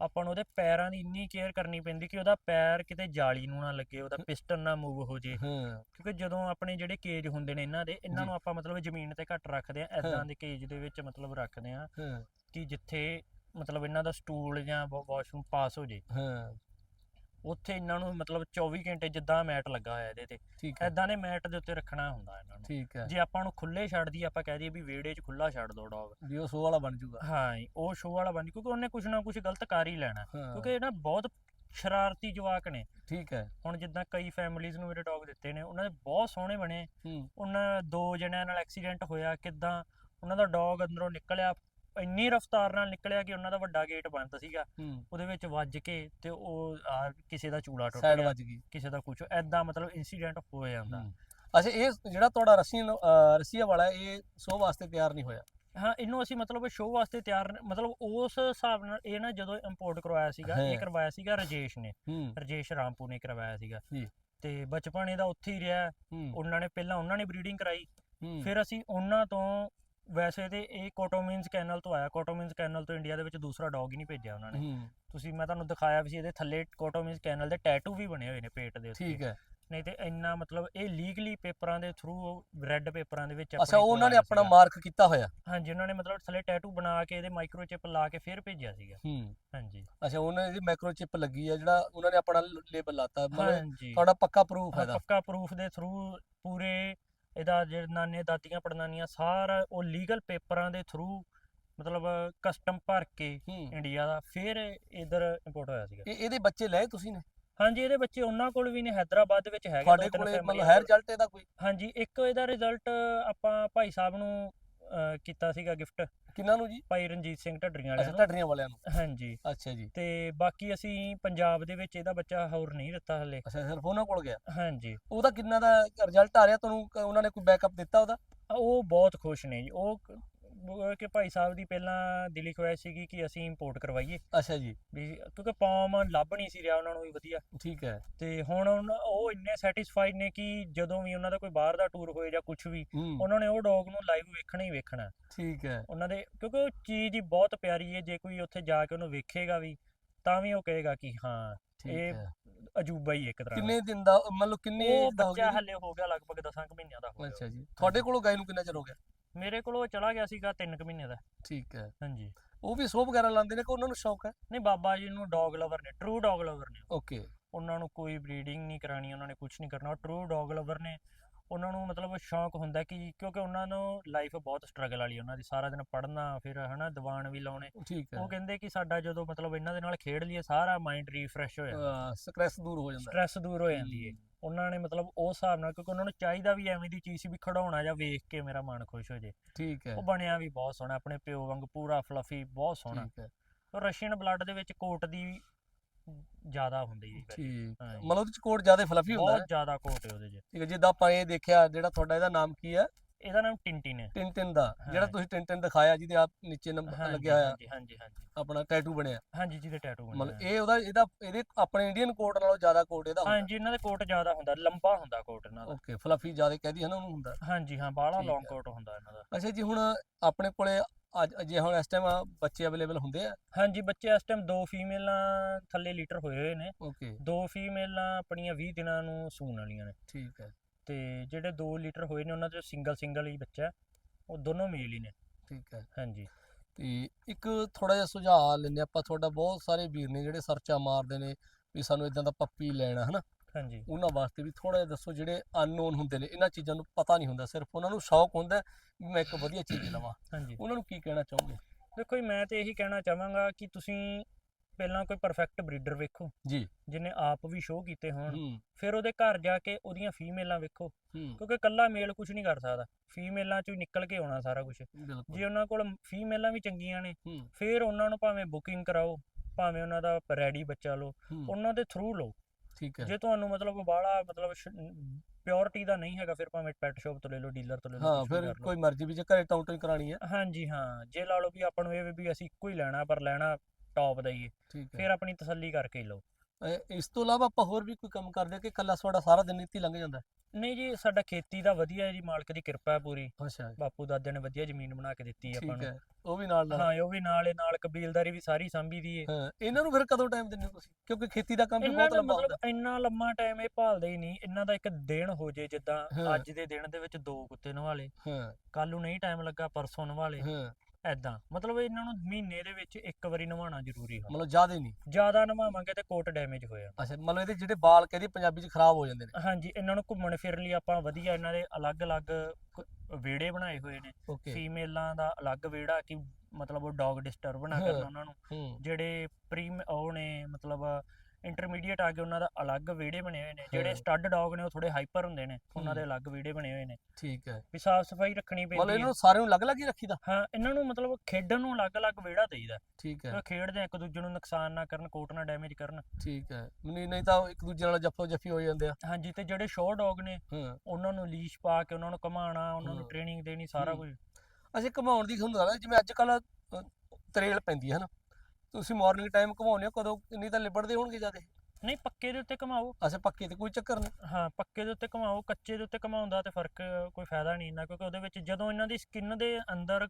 ਆਪਾਂ ਨੂੰ ਉਹਦੇ ਪੈਰਾਂ ਦੀ ਇੰਨੀ ਕੇਅਰ ਕਰਨੀ ਪੈਂਦੀ ਕਿ ਉਹਦਾ ਪੈਰ ਕਿਤੇ ਜਾਲੀ ਨੂੰ ਨਾ ਲੱਗੇ ਉਹਦਾ ਪਿਸਟਨ ਨਾ ਮੂਵ ਹੋ ਜੇ। ਹਾਂ। ਕਿਉਂਕਿ ਜਦੋਂ ਆਪਣੇ ਜਿਹੜੇ ਕੇਜ ਹੁੰਦੇ ਨੇ ਇਹਨਾਂ ਦੇ ਇਹਨਾਂ ਜੀ। ਨੂੰ ਆਪਾਂ ਮਤਲਬ ਜ਼ਮੀਨ ਤੇ ਘੱਟ ਰੱਖਦੇ ਆ ਹਾਂ। ਐਦਾਂ ਦੇ ਕੇਜ ਦੇ ਵਿੱਚ ਮਤਲਬ ਰੱਖਦੇ ਆ ਹਾਂ। ਕਿ ਜਿੱਥੇ ਮਤਲਬ ਇਹਨਾਂ ਦਾ ਸਟੂਲ ਜਾਂ ਵਾਸ਼ਰੂਮ ਪਾਸ ਹੋ ਜੇ। ਹਾਂ। ਉੱਥੇ ਇਹਨਾਂ ਨੂੰ ਮਤਲਬ 24 ਘੰਟੇ ਜਿੱਦਾਂ ਮੈਟ ਲੱਗਾ ਹੋਇਆ ਇਹਦੇ ਤੇ। ਠੀਕ ਹੈ। ਐਦਾਂ ਦੇ ਮੈਟ ਦੇ ਉੱਤੇ ਰੱਖਣਾ ਹੁੰਦਾ ਇਹਨਾਂ ਨੂੰ। ਠੀਕ ਹੈ। ਜੇ ਆਪਾਂ ਨੂੰ ਖੁੱਲੇ ਛੱਡ ਦਈਏ ਆਪਾਂ ਕਹਿ ਦਈਏ ਵੀ ਵਿਹੜੇ 'ਚ ਖੁੱਲਾ ਛੱਡ ਦੋ ਡੌਗ। ਵੀ ਉਹ ਸੋ ਵਾਲਾ ਬਣ ਜਾਊਗਾ ਹਾਂ ਜੀ, ਉਹ ਸ਼ੋਅ ਵਾਲਾ ਬਣ ਕਿਉਂਕਿ ਉਹਨੇ ਕੁਝ ਨਾ ਕੁਝ ਗਲਤ ਕਰ ਹੀ ਲੈਣਾ। ਹਾਂ। ਕਿਉਂਕਿ ਇਹ ਨਾ ਬਹੁਤ ਸ਼ਰਾਰਤੀ ਜਵਾਕ ਨੇ। ਠੀਕ ਹੈ। ਹੁਣ ਜਿੱਦਾਂ ਕਈ ਫੈਮਿਲੀਜ਼ ਨੂੰ ਮੇਰੇ ਡੌਗ ਦਿੱਤੇ ਨੇ ਉਹਨਾਂ ਦੇ ਬਹੁਤ ਸੋਹਣੇ ਬਣੇ। ਹੂੰ। ਉਹਨਾਂ ਦੋ ਜਣਿਆਂ ਨਾਲ ਐਕਸੀਡੈਂਟ ਹੋਇਆ ਕਿਦਾਂ ਉਹਨਾਂ ਦਾ ਡੌਗ ਅੰਦਰੋਂ ਨਿਕਲਿਆ ਇੰਨੀ ਰਫ਼ਤਾਰ ਨਾਲ ਨਿਕਲਿਆ ਕਿ ਉਹਨਾਂ ਦਾ ਵੱਡਾ ਗੇਟ ਬੰਦ ਸੀਗਾ। ਹੂੰ। ਉਹਦੇ ਵਿੱਚ ਵੱਜ ਕੇ ਤੇ ਉਹ ਆ ਕਿਸੇ ਦਾ ਚੂਲਾ ਟੁੱਟ ਸਾਈਡ ਗਿਆ ਵੱਜ ਗਈ। ਕਿਸੇ ਦਾ ਕੁਝ ਐਦਾਂ ਮਤਲਬ ਇਨਸੀਡੈਂਟ ਹੋ ਜਾਂਦਾ। ਹੂੰ। ਅੱਛਾ ਇਹ ਜਿਹੜਾ ਤੁਹਾਡਾ ਅਹ, ਰਸੀਆ ਵਾਲਾ ਹੈ, ਇਹ ਸੋ ਵਾਸਤੇ ਤਿਆਰ ਨਹੀਂ ਹੋਇਆ? ਹਾਂ ਇਹਨੂੰ ਅਸੀਂ ਮਤਲਬ ਸ਼ੋਅ ਵਾਸਤੇ ਤਿਆਰ ਮਤਲਬ ਉਸ ਹਿਸਾਬ ਨਾਲ ਇਹ ਨਾ ਜਦੋਂ ਇੰਪੋਰਟ ਕਰਵਾਇਆ ਸੀਗਾ ਹਾਂ। ਇਹ ਕਰਵਾਇਆ ਸੀਗਾ ਰਜੇਸ਼ ਨੇ। ਹੂੰ। ਰਜੇਸ਼ ਰਾਮਪੁਰ ਨੇ ਕਰਵਾਇਆ ਸੀਗਾ। ਜੀ। ਤੇ ਬਚਪਨ ਇਹਦਾ ਉੱਥੇ ਹੀ ਰਿਹਾ। ਉਹਨਾਂ ਨੇ ਪਹਿਲਾਂ ਉਹਨਾਂ ਨੇ ਬਰੀਡਿੰਗ ਕਰਾਈ। ਹੂੰ। ਫਿਰ ਅਸੀਂ ਉਹਨਾਂ ਤੋਂ ਵੈਸੇ ਤੇ ਇਹ ਕੋਟੋਮਿਨਸ ਕੈਨਲ ਤੋਂ ਆਇਆ। ਕੋਟੋਮਿਨਸ ਕੈਨਲ ਤੋਂ ਇੰਡੀਆ ਦੇ ਵਿੱਚ ਦੂਸਰਾ ਡੌਗ ਹੀ ਨਹੀਂ ਭੇਜਿਆ ਉਹਨਾਂ ਨੇ। ਹੂੰ। ਤੁਸੀਂ ਮੈਂ ਤੁਹਾਨੂੰ ਦਿਖਾਇਆ ਵੀ ਸੀ ਇਹਦੇ ਥੱਲੇ ਕੋਟੋਮਿਨਸ ਕੈਨਲ ਦੇ ਟੈਟੂ ਵੀ ਬਣੇ ਹੋਏ ਨੇ ਪੇਟ ਦੇ ਉੱਤੇ। ਠੀਕ ਹੈ। ਨਹੀਂ ਤੇ ਇੰਨਾ ਮਤਲਬ ਇਹ ਲੀਗਲੀ ਪੇਪਰਾਂ ਦੇ ਥਰੂ ਰੈੱਡ ਪੇਪਰਾਂ ਦੇ ਵਿੱਚ ਅੱਛਾ ਆਪਣੇ ਕੋਲ ਉਹਨਾਂ ਨੇ ਆਇਆ ਆਪਣਾ ਸੀਗਾ। ਮਾਰਕ ਕੀਤਾ ਹੋਇਆ। ਹਾਂਜੀ ਉਹਨਾਂ ਨੇ ਮਤਲਬ ਥੱਲੇ ਟੈਟੂ ਬਣਾ ਕੇ ਇਹਦੇ ਮਾਈਕ੍ਰੋਚਿਪ ਲਾ ਕੇ ਫਿਰ ਭੇਜਿਆ ਸੀਗਾ। ਹੂੰ। ਹਾਂਜੀ। ਅੱਛਾ ਉਹਨਾਂ ਦੀ ਮਾਈਕ੍ਰੋਚਿਪ ਲੱਗੀ ਆ ਜਿਹੜਾ ਉਹਨਾਂ ਨੇ ਆਪਣਾ ਲੇਬਲ ਲਾਤਾ। ਮਤਲਬ ਹਾਂਜੀ। ਤੁਹਾਡਾ ਪੱਕਾ ਪ੍ਰੂਫ ਹੈ ਹਾਂ, ਦਾ ਪੱਕਾ ਪ੍ਰੂਫ ਦੇ ਥਰੂ ਪੂਰੇ ਇਹਦਾ ਜਿਹੜੇ ਨਾਨੇ ਦਾਦੀਆਂ ਪੜਨਾਨੀਆਂ ਸਾਰਾ ਉਹ ਲੀਗਲ ਪੇਪਰਾਂ ਦੇ ਥਰੂ ਮਤਲਬ ਕਸਟਮ ਭਰ ਕੇ ਇੰਡੀਆ ਦਾ ਫਿਰ ਇਧਰ ਇੰਪੋਰਟ ਹੋਇਆ ਸੀਗਾ। ਇਹ ਇਹਦੇ ਬੱਚੇ ਲਏ ਤੁਸੀਂ ਨੇ? ਹਾਂਜੀ ਇਹਦੇ ਬੱਚੇ ਉਹਨਾਂ ਕੋਲ ਵੀ ਨੇ ਹੈਦਰਾਬਾਦ ਦੇ ਵਿੱਚ ਹੈਗੇ ਤੁਹਾਡੇ ਕੋਲੇ ਮਤਲਬ ਹੈ। ਰਿਜ਼ਲਟ ਇਹਦਾ ਕੋਈ? ਹਾਂਜੀ ਇੱਕ ਇਹਦਾ ਰਿਜ਼ਲਟ ਆਪਾਂ ਭਾਈ ਸਾਹਿਬ ਨੂੰ ਅਹ, ਕੀਤਾ ਸੀਗਾ ਗਿਫਟ ਕਿੰਨਾਂ ਨੂੰ ਜੀ? ਭਾਈ ਰਣਜੀਤ ਸਿੰਘ ਢੱਡਰੀਆਂ ਅੱਛਾ ਵਾਲਿਆਂ ਨੂੰ। ਢੱਡਰੀਆਂ ਵਾਲਿਆਂ ਨੂੰ। ਹਾਂਜੀ। ਅੱਛਾ ਜੀ। ਤੇ ਬਾਕੀ ਅਸੀਂ ਪੰਜਾਬ ਦੇ ਵਿੱਚ ਇਹਦਾ ਬੱਚਾ ਹੋਰ ਨਹੀਂ ਦਿੱਤਾ ਹਲੇ। ਅੱਛਾ ਸਿਰਫ ਉਹਨਾਂ ਕੋਲ ਗਿਆ। ਹਾਂਜੀ। ਉਹਦਾ ਕਿੰਨਾ ਦਾ ਰਿਜ਼ਲਟ ਆ ਰਿਹਾ ਤੁਹਾਨੂੰ? ਕ- ਉਹਨਾਂ ਨੇ ਕੋਈ ਬੈਕਅਪ ਦਿੱਤਾ ਉਹਦਾ? ਉਹ ਬਹੁਤ ਖੁਸ਼ ਨੇ ਜੀ। ਉਹ ਕ- ਉਹ ਕਿ ਭਾਈ ਸਾਹਿਬ ਦੀ ਪਹਿਲਾਂ ਦਿਲੀ ਖੁਆਇਸ਼ ਸੀਗੀ ਕਿ ਅਸੀਂ ਇੰਪੋਰਟ ਕਰਵਾਈਏ। ਅੱਛਾ ਜੀ। ਵੀ ਕਿਉਂਕਿ ਪੌਮ ਲੱਭ ਨਹੀਂ ਸੀ ਰਿਹਾ ਉਹਨਾਂ ਨੂੰ ਵੀ ਵਧੀਆ। ਠੀਕ ਹੈ। ਤੇ ਹੁਣ ਉਹਨਾਂ- ਉਹ ਇੰਨੇ ਸੈਟੀਸਫਾਈਡ ਨੇ ਕਿ ਜਦੋਂ ਵੀ ਉਹਨਾਂ ਦਾ ਕੋਈ ਬਾਹਰ ਦਾ ਟੂਰ ਹੋਏ ਜਾਂ ਕੁਝ ਵੀ ਹੂੰ। ਉਹਨਾਂ ਨੇ ਉਹ ਡੌਗ ਨੂੰ ਲਾਈਵ ਵੇਖਣਾ ਹੀ ਵੇਖਣਾ। ਠੀਕ ਹੈ। ਉਹਨਾਂ ਦੇ ਕਿਉਂਕਿ ਉਹ ਚੀਜ਼ ਹੀ ਬਹੁਤ ਪਿਆਰੀ ਹੈ ਜੇ ਕੋਈ ਉੱਥੇ ਜਾ ਕੇ ਉਹਨੂੰ ਵੇਖੇਗਾ ਵੀ ਤਾਂ ਵੀ ਉਹ ਕਹੇਗਾ ਕਿ ਹਾਂ ਠੀਕ ਇਹ ਹੈ। ਅਜੂਬਾ ਹੀ ਇੱਕ ਤਰ੍ਹਾਂ ਦਾ। ਕਿੰਨੇ ਦਿਨ ਦਾ ਮਤਲਬ ਕਿੰਨੇ ਉਹ ਦਾ ਹੋ ਬੱਚਾ ਗਿਆ ਜੀ? ਹਲੇ ਹੋ ਗਿਆ ਲਗਭਗ 10 ਕੁ ਮਹੀਨਿਆਂ ਦਾ ਹੋ ਗਿਆ। ਅੱਛਾ ਜੀ। ਤੁਹਾਡੇ ਕੋਲੋਂ ਗਾਇ ਨੂੰ ਕਿੰਨਾ ਚਿਰ ਹੋ ਗਿਆ? ਮੇਰੇ ਕੋਲ ਉਹ ਚਲਾ ਗਿਆ ਸੀਗਾ 3 ਕੁ ਮਹੀਨੇ ਦਾ। ਠੀਕ ਹੈ। ਹਾਂਜੀ। ਉਹ ਵੀ ਸੋਪ ਵਗੈਰਾ ਲਾਉਂਦੇ ਨੇ ਕਿ ਉਹਨਾਂ ਨੂੰ ਸ਼ੌਕ ਹੈ? ਨਹੀਂ ਬਾਬਾ ਜੀ ਨੂੰ ਡੌਗ ਲਵਰ ਨੇ ਟਰੂ ਡੌਗ ਲਵਰ ਨੇ ਓਕੇ। ਉਹਨਾਂ ਨੂੰ ਕੋਈ ਬਰੀਡਿੰਗ ਨਹੀਂ ਕਰਾਣੀ ਉਹਨਾਂ ਨੇ ਕੁਝ ਨਹੀਂ ਕਰਨਾ। ਟਰੂ ਡੌਗ ਲਵਰ ਨੇ। ਉਹਨਾਂ ਨੂੰ ਮਤਲਬ ਸ਼ੌਂਕ ਹੁੰਦਾ ਕਿ ਕਿਉਂਕਿ ਉਹਨਾਂ ਨੂੰ ਲਾਈਫ ਬਹੁਤ ਸਟਰਗਲ ਵਾਲੀ ਉਹਨਾਂ ਦੀ। ਸਾਰਾ ਦਿਨ ਪੜ੍ਹਨਾ ਫਿਰ ਹਨਾ ਦੀਵਾਨ ਵੀ ਲਾਉਣੇ। ਠੀਕ ਹੈ। ਉਹ ਕਹਿੰਦੇ ਕਿ ਸਾਡਾ ਜਦੋਂ ਮਤਲਬ ਇਹਨਾਂ ਦੇ ਨਾਲ ਖੇਡ ਲਈਏ ਸਾਰਾ ਮਾਈਂਡ ਰੀਫਰੈਸ਼ ਹੋ ਜਾਂਦਾ। ਸਟ੍ਰੈਸ ਦੂਰ ਹੋ ਜਾਂਦਾ। ਸਟ੍ਰੈਸ ਦੂਰ ਹੋ ਜਾਂਦੀ ਹੈ। ਉਹਨਾਂ ਨੇ ਮਤਲਬ ਉਸ ਹਿਸਾਬ ਨਾਲ ਕਿਉਂਕਿ ਉਹਨਾਂ ਨੂੰ ਚਾਹੀਦਾ ਵੀ ਐਵੇਂ ਦੀ ਚੀਜ਼ ਸੀ ਵੀ ਖੜਾਉਣਾ ਜਾਂ ਵੇਖ ਕੇ ਮੇਰਾ ਮਨ ਖੁਸ਼ ਹੋ ਜੇ। ਠੀਕ ਹੈ। ਉਹ ਬਣਿਆ ਵੀ ਬਹੁਤ ਸੋਹਣਾ ਆਪਣੇ ਪਿਓ ਵਾਂਗ ਪੂਰਾ ਫਲਫੀ ਬਹੁਤ ਸੋਹਣਾ। ਠੀਕ ਹੈ। ਰਸ਼ੀਅਨ ਬਲੱਡ ਦੇ ਵਿੱਚ ਕੋਟ ਦੀ ਜ਼ਿਆਦਾ ਹੁੰਦੀ ਹੈ ਠੀਕ। ਮਤਲਬ ਉਹਦੇ ਚ ਕੋਟ ਜ਼ਿਆਦਾ ਫਲਫੀ ਹੁੰਦਾ ਹੈ? ਬਹੁਤ ਜ਼ਿਆਦਾ ਕੋਟ ਹੈ ਉਹਦੇ 'ਚ। ਠੀਕ ਹੈ ਜਿੱਦਾਂ ਆਪਾਂ ਇਹ ਦੇਖਿਆ ਜਿਹੜਾ ਤੁਹਾਡਾ ਇਹਦਾ ਨਾਮ ਕੀ ਹੈ? ਇਹਦਾ ਨਾਮ ਟਿੰਟਿਨ ਹੈ। ਟਿੰਟਿਨ ਦਾ ਜਿਹੜਾ। ਤੁਸੀਂ ਟਿੰਟਿਨ ਦਿਖਾਇਆ ਜਿਹਦੇ ਆਪ ਨੀਚੇ ਨੰਬਰ ਲੱਗਿਆ ਹੋਇਆ। ਹਾਂਜੀ ਹਾਂਜੀ ਹਾਂਜੀ। ਆਪਣਾ ਟੈਟੂ ਬਣਿਆ। ਹਾਂਜੀ ਜਿਹਦੇ ਟੈਟੂ ਬਣੇ ਮਤਲਬ ਇਹ ਉਹਦਾ ਇਹਦਾ ਇਹਦੇ ਆਪਣੇ ਇੰਡੀਅਨ ਕੋਟ ਨਾਲੋਂ ਜ਼ਿਆਦਾ ਕੋਟ ਇਹਦਾ। ਹੁੰਦਾ। ਹਾਂਜੀ ਇਹਨਾਂ ਦੇ ਕੋਟ ਜ਼ਿਆਦਾ ਹੁੰਦਾ ਲੰਬਾ ਹੁੰਦਾ ਕੋਟ ਇਹਨਾਂ ਦਾ। ਓਕੇ ਫਲਫੀ ਜ਼ਿਆਦਾ ਕਹਦੀ ਹੈ ਨਾ ਉਹਨੂੰ ਹੁੰਦਾ। ਹਾਂਜੀ ਹਾਂ ਬਾਹਲਾ ਲੌਂਗ। ਕੋਟ ਹੁੰਦਾ ਇਹਨਾਂ ਦਾ। ਅੱਛਾ ਜੀ ਹੁਣ ਆਪਣੇ ਕੋਲੇ ਅੱਜ ਜੇ ਹੁਣ ਇਸ ਟਾਈਮ ਬੱਚੇ ਅਵੇਲੇਬਲ ਹੁੰਦੇ ਆ? ਹਾਂਜੀ ਬੱਚੇ ਇਸ ਟਾਈਮ ਦੋ ਫੀਮੇਲਾਂ ਥੱਲੇ ਲੀਟਰ ਹੋਏ ਹੋਏ ਨੇ। ਓਕੇ ਦੋ ਫੀਮੇਲਾਂ ਆਪਣੀਆਂ 20 ਦਿਨਾਂ ਨੂੰ ਸੂਣ ਵਾਲੀਆਂ ਨੇ। ਠੀਕ ਹੈ। ਤੇ ਜਿਹੜੇ 2 ਲੀਟਰ ਹੋਏ ਨੇ ਉਹਨਾਂ ਚੋਂ ਸਿੰਗਲ ਸਿੰਗਲ ਹੀ ਬੱਚਾ ਹੈ, ਉਹ ਦੋਨੋਂ ਮੇਲ ਹੀ ਨੇ। ਠੀਕ ਹੈ। ਹਾਂਜੀ। ਤੇ ਇੱਕ ਥੋੜਾ ਜਿਹਾ ਸੁਝਾਅ ਲੈਂਦੇ ਆਪਾਂ ਤੁਹਾਡਾ ਬਹੁਤ ਸਾਰੇ ਵੀਰ ਨੇ ਜਿਹੜੇ ਸਰਚਾ ਮਾਰਦੇ ਨੇ ਵੀ ਸਾਨੂੰ ਇਦਾਂ ਦਾ ਪੱਪੀ ਲੈਣਾ ਹਨਾ? ਹਾਂਜੀ। ਉਹਨਾਂ ਵਾਸਤੇ ਵੀ ਥੋੜਾ ਜਿਹਾ ਦੱਸੋ ਜਿਹੜੇ ਅਨਨੋਨ ਹੁੰਦੇ ਨੇ ਇਹਨਾਂ ਚੀਜ਼ਾਂ ਨੂੰ ਪਤਾ ਨਹੀਂ ਹੁੰਦਾ ਸਿਰਫ ਉਹਨਾਂ ਨੂੰ ਸ਼ੌਕ ਹੁੰਦਾ ਹੈ ਵੀ ਮੈਂ ਇੱਕ ਵਧੀਆ ਚੀਜ਼ ਲਵਾਂ। ਹਾਂਜੀ। ਉਹਨਾਂ ਨੂੰ ਕੀ ਕਹਿਣਾ ਚਾਹੋਗੇ? ਦੇਖੋ ਜੀ ਮੈਂ ਤੇ ਇਹੀ ਕਹਿਣਾ ਚਾਹਾਂਗਾ ਕਿ ਤੁਸੀਂ ਪਹਿਲਾਂ ਕੋਈ ਪਰਫੈਕਟ ਬਰੀਡਰ ਵੇਖੋ ਜੀ। ਜਿਹਨੇ ਆਪ ਵੀ ਸ਼ੋਅ ਕੀਤੇ ਹੋਣ ਹੂੰ। ਫਿਰ ਉਹਦੇ ਘਰ ਜਾ ਕੇ ਉਹਦੀਆਂ ਫੀਮੇਲਾਂ ਵੇਖੋ ਹੂੰ। ਕਿਉਂਕਿ ਕੱਲਾ ਮੇਲ ਕੁਝ ਨਹੀਂ ਕਰ ਸਕਦਾ। ਫੀਮੇਲਾਂ ਚੋਂ ਹੀ ਨਿਕਲ ਕੇ ਆਉਣਾ ਸਾਰਾ ਕੁਝ ਬਿਲਕੁਲ। ਜੇ ਉਹਨਾਂ ਕੋਲ ਫੀਮੇਲਾਂ ਵੀ ਚੰਗੀਆਂ ਨੇ ਹੂੰ। ਫਿਰ ਉਹਨਾਂ ਨੂੰ ਭਾਵੇਂ ਬੁਕਿੰਗ ਕਰਾਓ ਭਾਵੇਂ ਉਹਨਾਂ ਦਾ ਰੈਡੀ ਬੱਚਾ ਲਓ ਹੂੰ। ਉਹਨਾਂ ਦੇ ਥਰੂ ਲਓ। ਠੀਕ ਹੈ। ਜੇ ਤੁਹਾਨੂੰ ਮਤਲਬ ਬਾਹਲਾ ਮਤਲਬ ਪਿਓਰਿਟੀ ਦਾ ਨਹੀਂ ਹੈਗਾ ਫਿਰ ਭਾਵੇਂ ਪੈਟ ਸ਼ਾਪ ਤੋਂ ਲੈ ਲਓ ਡੀਲਰ ਤੋਂ ਲੈ ਲਓ ਹਾਂ ਕੁਛ ਵੀ ਫਿਰ ਕਰ ਲਓ। ਕੋਈ ਮਰਜ਼ੀ ਵੀ ਜੇ ਘਰੇ ਟਾਉਂਟਿੰਗ ਕਰਾਣੀ ਹੈ। ਹਾਂਜੀ ਹਾਂ। ਜੇ ਲਾ ਲਓ ਵੀ ਆਪਾਂ ਨੂੰ ਇਹ ਵੀ ਅਸੀਂ ਇੱਕੋ ਹੀ ਲੈਣਾ ਪਰ ਲੈਣਾ ਟੌਪ ਦਾ ਹੀ ਹੈ। ਠੀਕ ਹੈ। ਫਿਰ ਆਪਣੀ ਤਸੱਲੀ ਕਰਕੇ ਹੀ ਲਓ ਇਸ ਤੋਂ ਇਲਾਵਾ ਆਪਾਂ ਹੋਰ ਵੀ ਕੋਈ ਕੰਮ ਕਰਦੇ ਹਾਂ ਕਿ ਕੱਲਾ ਤੁਹਾਡਾ ਸਾਰਾ ਦਿਨ ਇੱਥੇ ਹੀ ਲੰਘ ਜਾਂਦਾ? ਨਹੀਂ ਜੀ ਸਾਡਾ ਖੇਤੀ ਦਾ ਵਧੀਆ ਹੈ ਜੀ ਮਾਲਕ ਦੀ ਕਿਰਪਾ ਹੈ ਪੂਰੀ। ਅੱਛਾ ਬਾਪੂ ਦਾਦੇ ਨੇ ਵਧੀਆ ਜ਼ਮੀਨ ਬਣਾ ਕੇ ਦਿੱਤੀ ਹੈ ਆਪਾਂ ਠੀਕ ਨੂੰ। ਹੈ ਉਹ ਵੀ ਨਾਲ ਨਾਲ। ਹਾਂ ਉਹ ਵੀ ਨਾਲ ਨਾਲ ਕਬੀਲਦਾਰੀ ਵੀ ਸਾਰੀ ਸੰਭੀ ਦੀ ਹੈ। ਹਾਂ ਇਹਨਾਂ ਨੂੰ ਫਿਰ ਕਦੋਂ ਟਾਈਮ ਦਿੰਦੇ ਹੋ ਤੁਸੀਂ? ਕਿਉਂਕਿ ਖੇਤੀ ਦਾ ਕੰਮ ਵੀ ਇਹਨਾਂ ਬਹੁਤ ਦਾ ਲੰਬਾ ਹੁੰਦਾ। ਮਤਲਬ ਇੰਨਾ ਲੰਮਾ ਟਾਈਮ ਇਹ ਭਾਲਦੇ ਹੀ ਨਹੀਂ। ਇਹਨਾਂ ਦਾ ਇੱਕ ਦਿਨ ਹੋ ਜੇ ਜਿੱਦਾਂ ਹਾਂ। ਅੱਜ ਦੇ ਦਿਨ ਦੇ ਵਿੱਚ ਦੋ ਕੁੱਤੇ ਨਵਾਲੇ ਹਾਂ। ਕੱਲ ਨੂੰ ਨਹੀਂ ਟਾਈਮ ਲੱਗਾ ਪਰਸੋਂ ਨਵਾਲੇ ਹਾਂ। ਐਦਾਂ ਮਤਲਬ ਇਹਨਾਂ ਨੂੰ ਮਹੀਨੇ ਦੇ ਵਿੱਚ ਇੱਕ ਵਾਰੀ ਨਵਾਉਣਾ ਜ਼ਰੂਰੀ ਹੈ ਮਤਲਬ ਜ਼ਿਆਦਾ ਨਹੀਂ। ਜ਼ਿਆਦਾ ਨਵਾਵਾਂਗੇ ਤੇ ਕੋਟ ਡੈਮੇਜ ਹੋ ਜਾਣਾ ਅੱਛਾ ਮਤਲਬ ਇਹਦੇ ਜਿਹੜੇ ਬਾਲ ਕਹਿੰਦੇ ਪੰਜਾਬੀ ਚ ਖਰਾਬ ਹੋ ਜਾਂਦੇ ਨੇ। ਹਾਂਜੀ ਇਹਨਾਂ ਨੂੰ ਘੁੰਮਣ ਫਿਰਨ ਲਈ ਆਪਾਂ ਵਧੀਆ ਇਹਨਾਂ ਦੇ ਅਲੱਗ-ਅਲੱਗ ਵਿਹੜੇ ਬਣਾਏ ਹੋਏ ਨੇ। ਫੀਮੇਲਾਂ ਦਾ ਅਲੱਗ ਵਿਹੜਾ ਕਿ ਮਤਲਬ ਉਹ ਡੌਗ ਡਿਸਟਰਬ ਨਾ ਕਰਨ। ਉਹਨਾਂ ਨੂੰ। ਜਿਹੜੇ ਪ੍ਰੀਮ ਉਹ ਨੇ ਮਤਲਬ ਇੰਟਰਮੀਡੀਏਟ ਆ ਕੇ ਉਹਨਾਂ ਦਾ ਅਲੱਗ ਵਿਹੜੇ ਬਣੇ ਹੋਏ ਨੇ ਜਿਹੜੇ। ਸਟੱਡ ਡੌਗ ਨੇ ਉਹ ਥੋੜੇ ਹਾਈਪਰ ਹੁੰਦੇ ਨੇ ਉਹਨਾਂ ਦੇ। ਅਲੱਗ ਵਿਹੜੇ ਬਣੇ ਹੋਏ ਨੇ। ਠੀਕ ਹੈ। ਵੀ ਸਾਫ਼ ਸਫ਼ਾਈ ਰੱਖਣੀ ਮਤਲਬ ਪੈਂਦੀ ਇਹਨਾਂ ਹੈ। ਨੂੰ ਸਾਰਿਆਂ ਨੂੰ ਅਲੱਗ-ਅਲੱਗ ਹੀ ਰੱਖੀਦਾ? ਹਾਂ ਇਹਨਾਂ ਨੂੰ ਮਤਲਬ ਖੇਡਣ ਨੂੰ ਅਲੱਗ-ਅਲੱਗ ਵਿਹੜਾ ਦੇਈਦਾ। ਠੀਕ ਹੈ। ਕਿ ਖੇਡਦੇ ਇੱਕ ਦੂਜੇ ਨੂੰ ਨੁਕਸਾਨ ਨਾ ਕਰਨ ਕੋਟ ਨਾ ਡੈਮੇਜ ਕਰਨ। ਠੀਕ ਹੈ। ਨਹੀਂ ਨਹੀਂ ਤਾਂ ਇੱਕ ਦੂਜੇ ਨਾਲ ਜੱਫੋ ਜੱਫੀ ਹੋ ਜਾਂਦੇ ਆ। ਹਾਂਜੀ ਤੇ ਜਿਹੜੇ ਸ਼ੋਰ ਡੌਗ ਨੇ ਉਹਨਾਂ ਨੂੰ ਲੀਸ਼ ਪਾ ਕੇ ਉਹਨਾਂ ਨੂੰ ਘਮਾਉਣਾ ਉਹਨਾਂ ਨੂੰ। ਟ੍ਰੇਨਿੰਗ ਦੇਣੀ ਸਾਰਾ। ਕੁਝ। ਅਸੀਂ ਘਮਾਉਣ ਦੀ ਹੁੰਦਾ ਨਾ ਜਿਵੇਂ ਅੱਜ ਕੱਲ ਤਰੇਲ ਪੈਂਦੀ ਹੈ ਨਾ ਤੁਸੀਂ ਮਾਰਨਿੰਗ ਟਾਈਮ ਘਮਾਉਂਦੇ ਹੋ ਕਦੋਂ ਨਹੀਂ ਤਾਂ ਲਿਬੜਦੇ ਹੋਣਗੇ ਜਿਆਦੇ? ਨਹੀਂ ਪੱਕੇ ਦੇ ਉੱਤੇ ਘਮਾਓ। ਅੱਛਾ ਪੱਕੇ ਤੇ ਕੋਈ ਚੱਕਰ ਨਹੀਂ। ਹਾਂ ਪੱਕੇ ਦੇ ਉੱਤੇ ਘਮਾਓ ਕੱਚੇ ਦੇ ਉੱਤੇ ਘਮਾਉਣ ਦਾ ਤੇ ਫ਼ਰਕ ਕੋਈ ਫਾਇਦਾ ਨਹੀਂ ਇੰਨਾ ਕਿਉਂਕਿ ਉਹਦੇ ਵਿੱਚ ਜਦੋਂ ਇਹਨਾਂ ਦੀ ਸਕਿਨ ਦੇ ਅੰਦਰ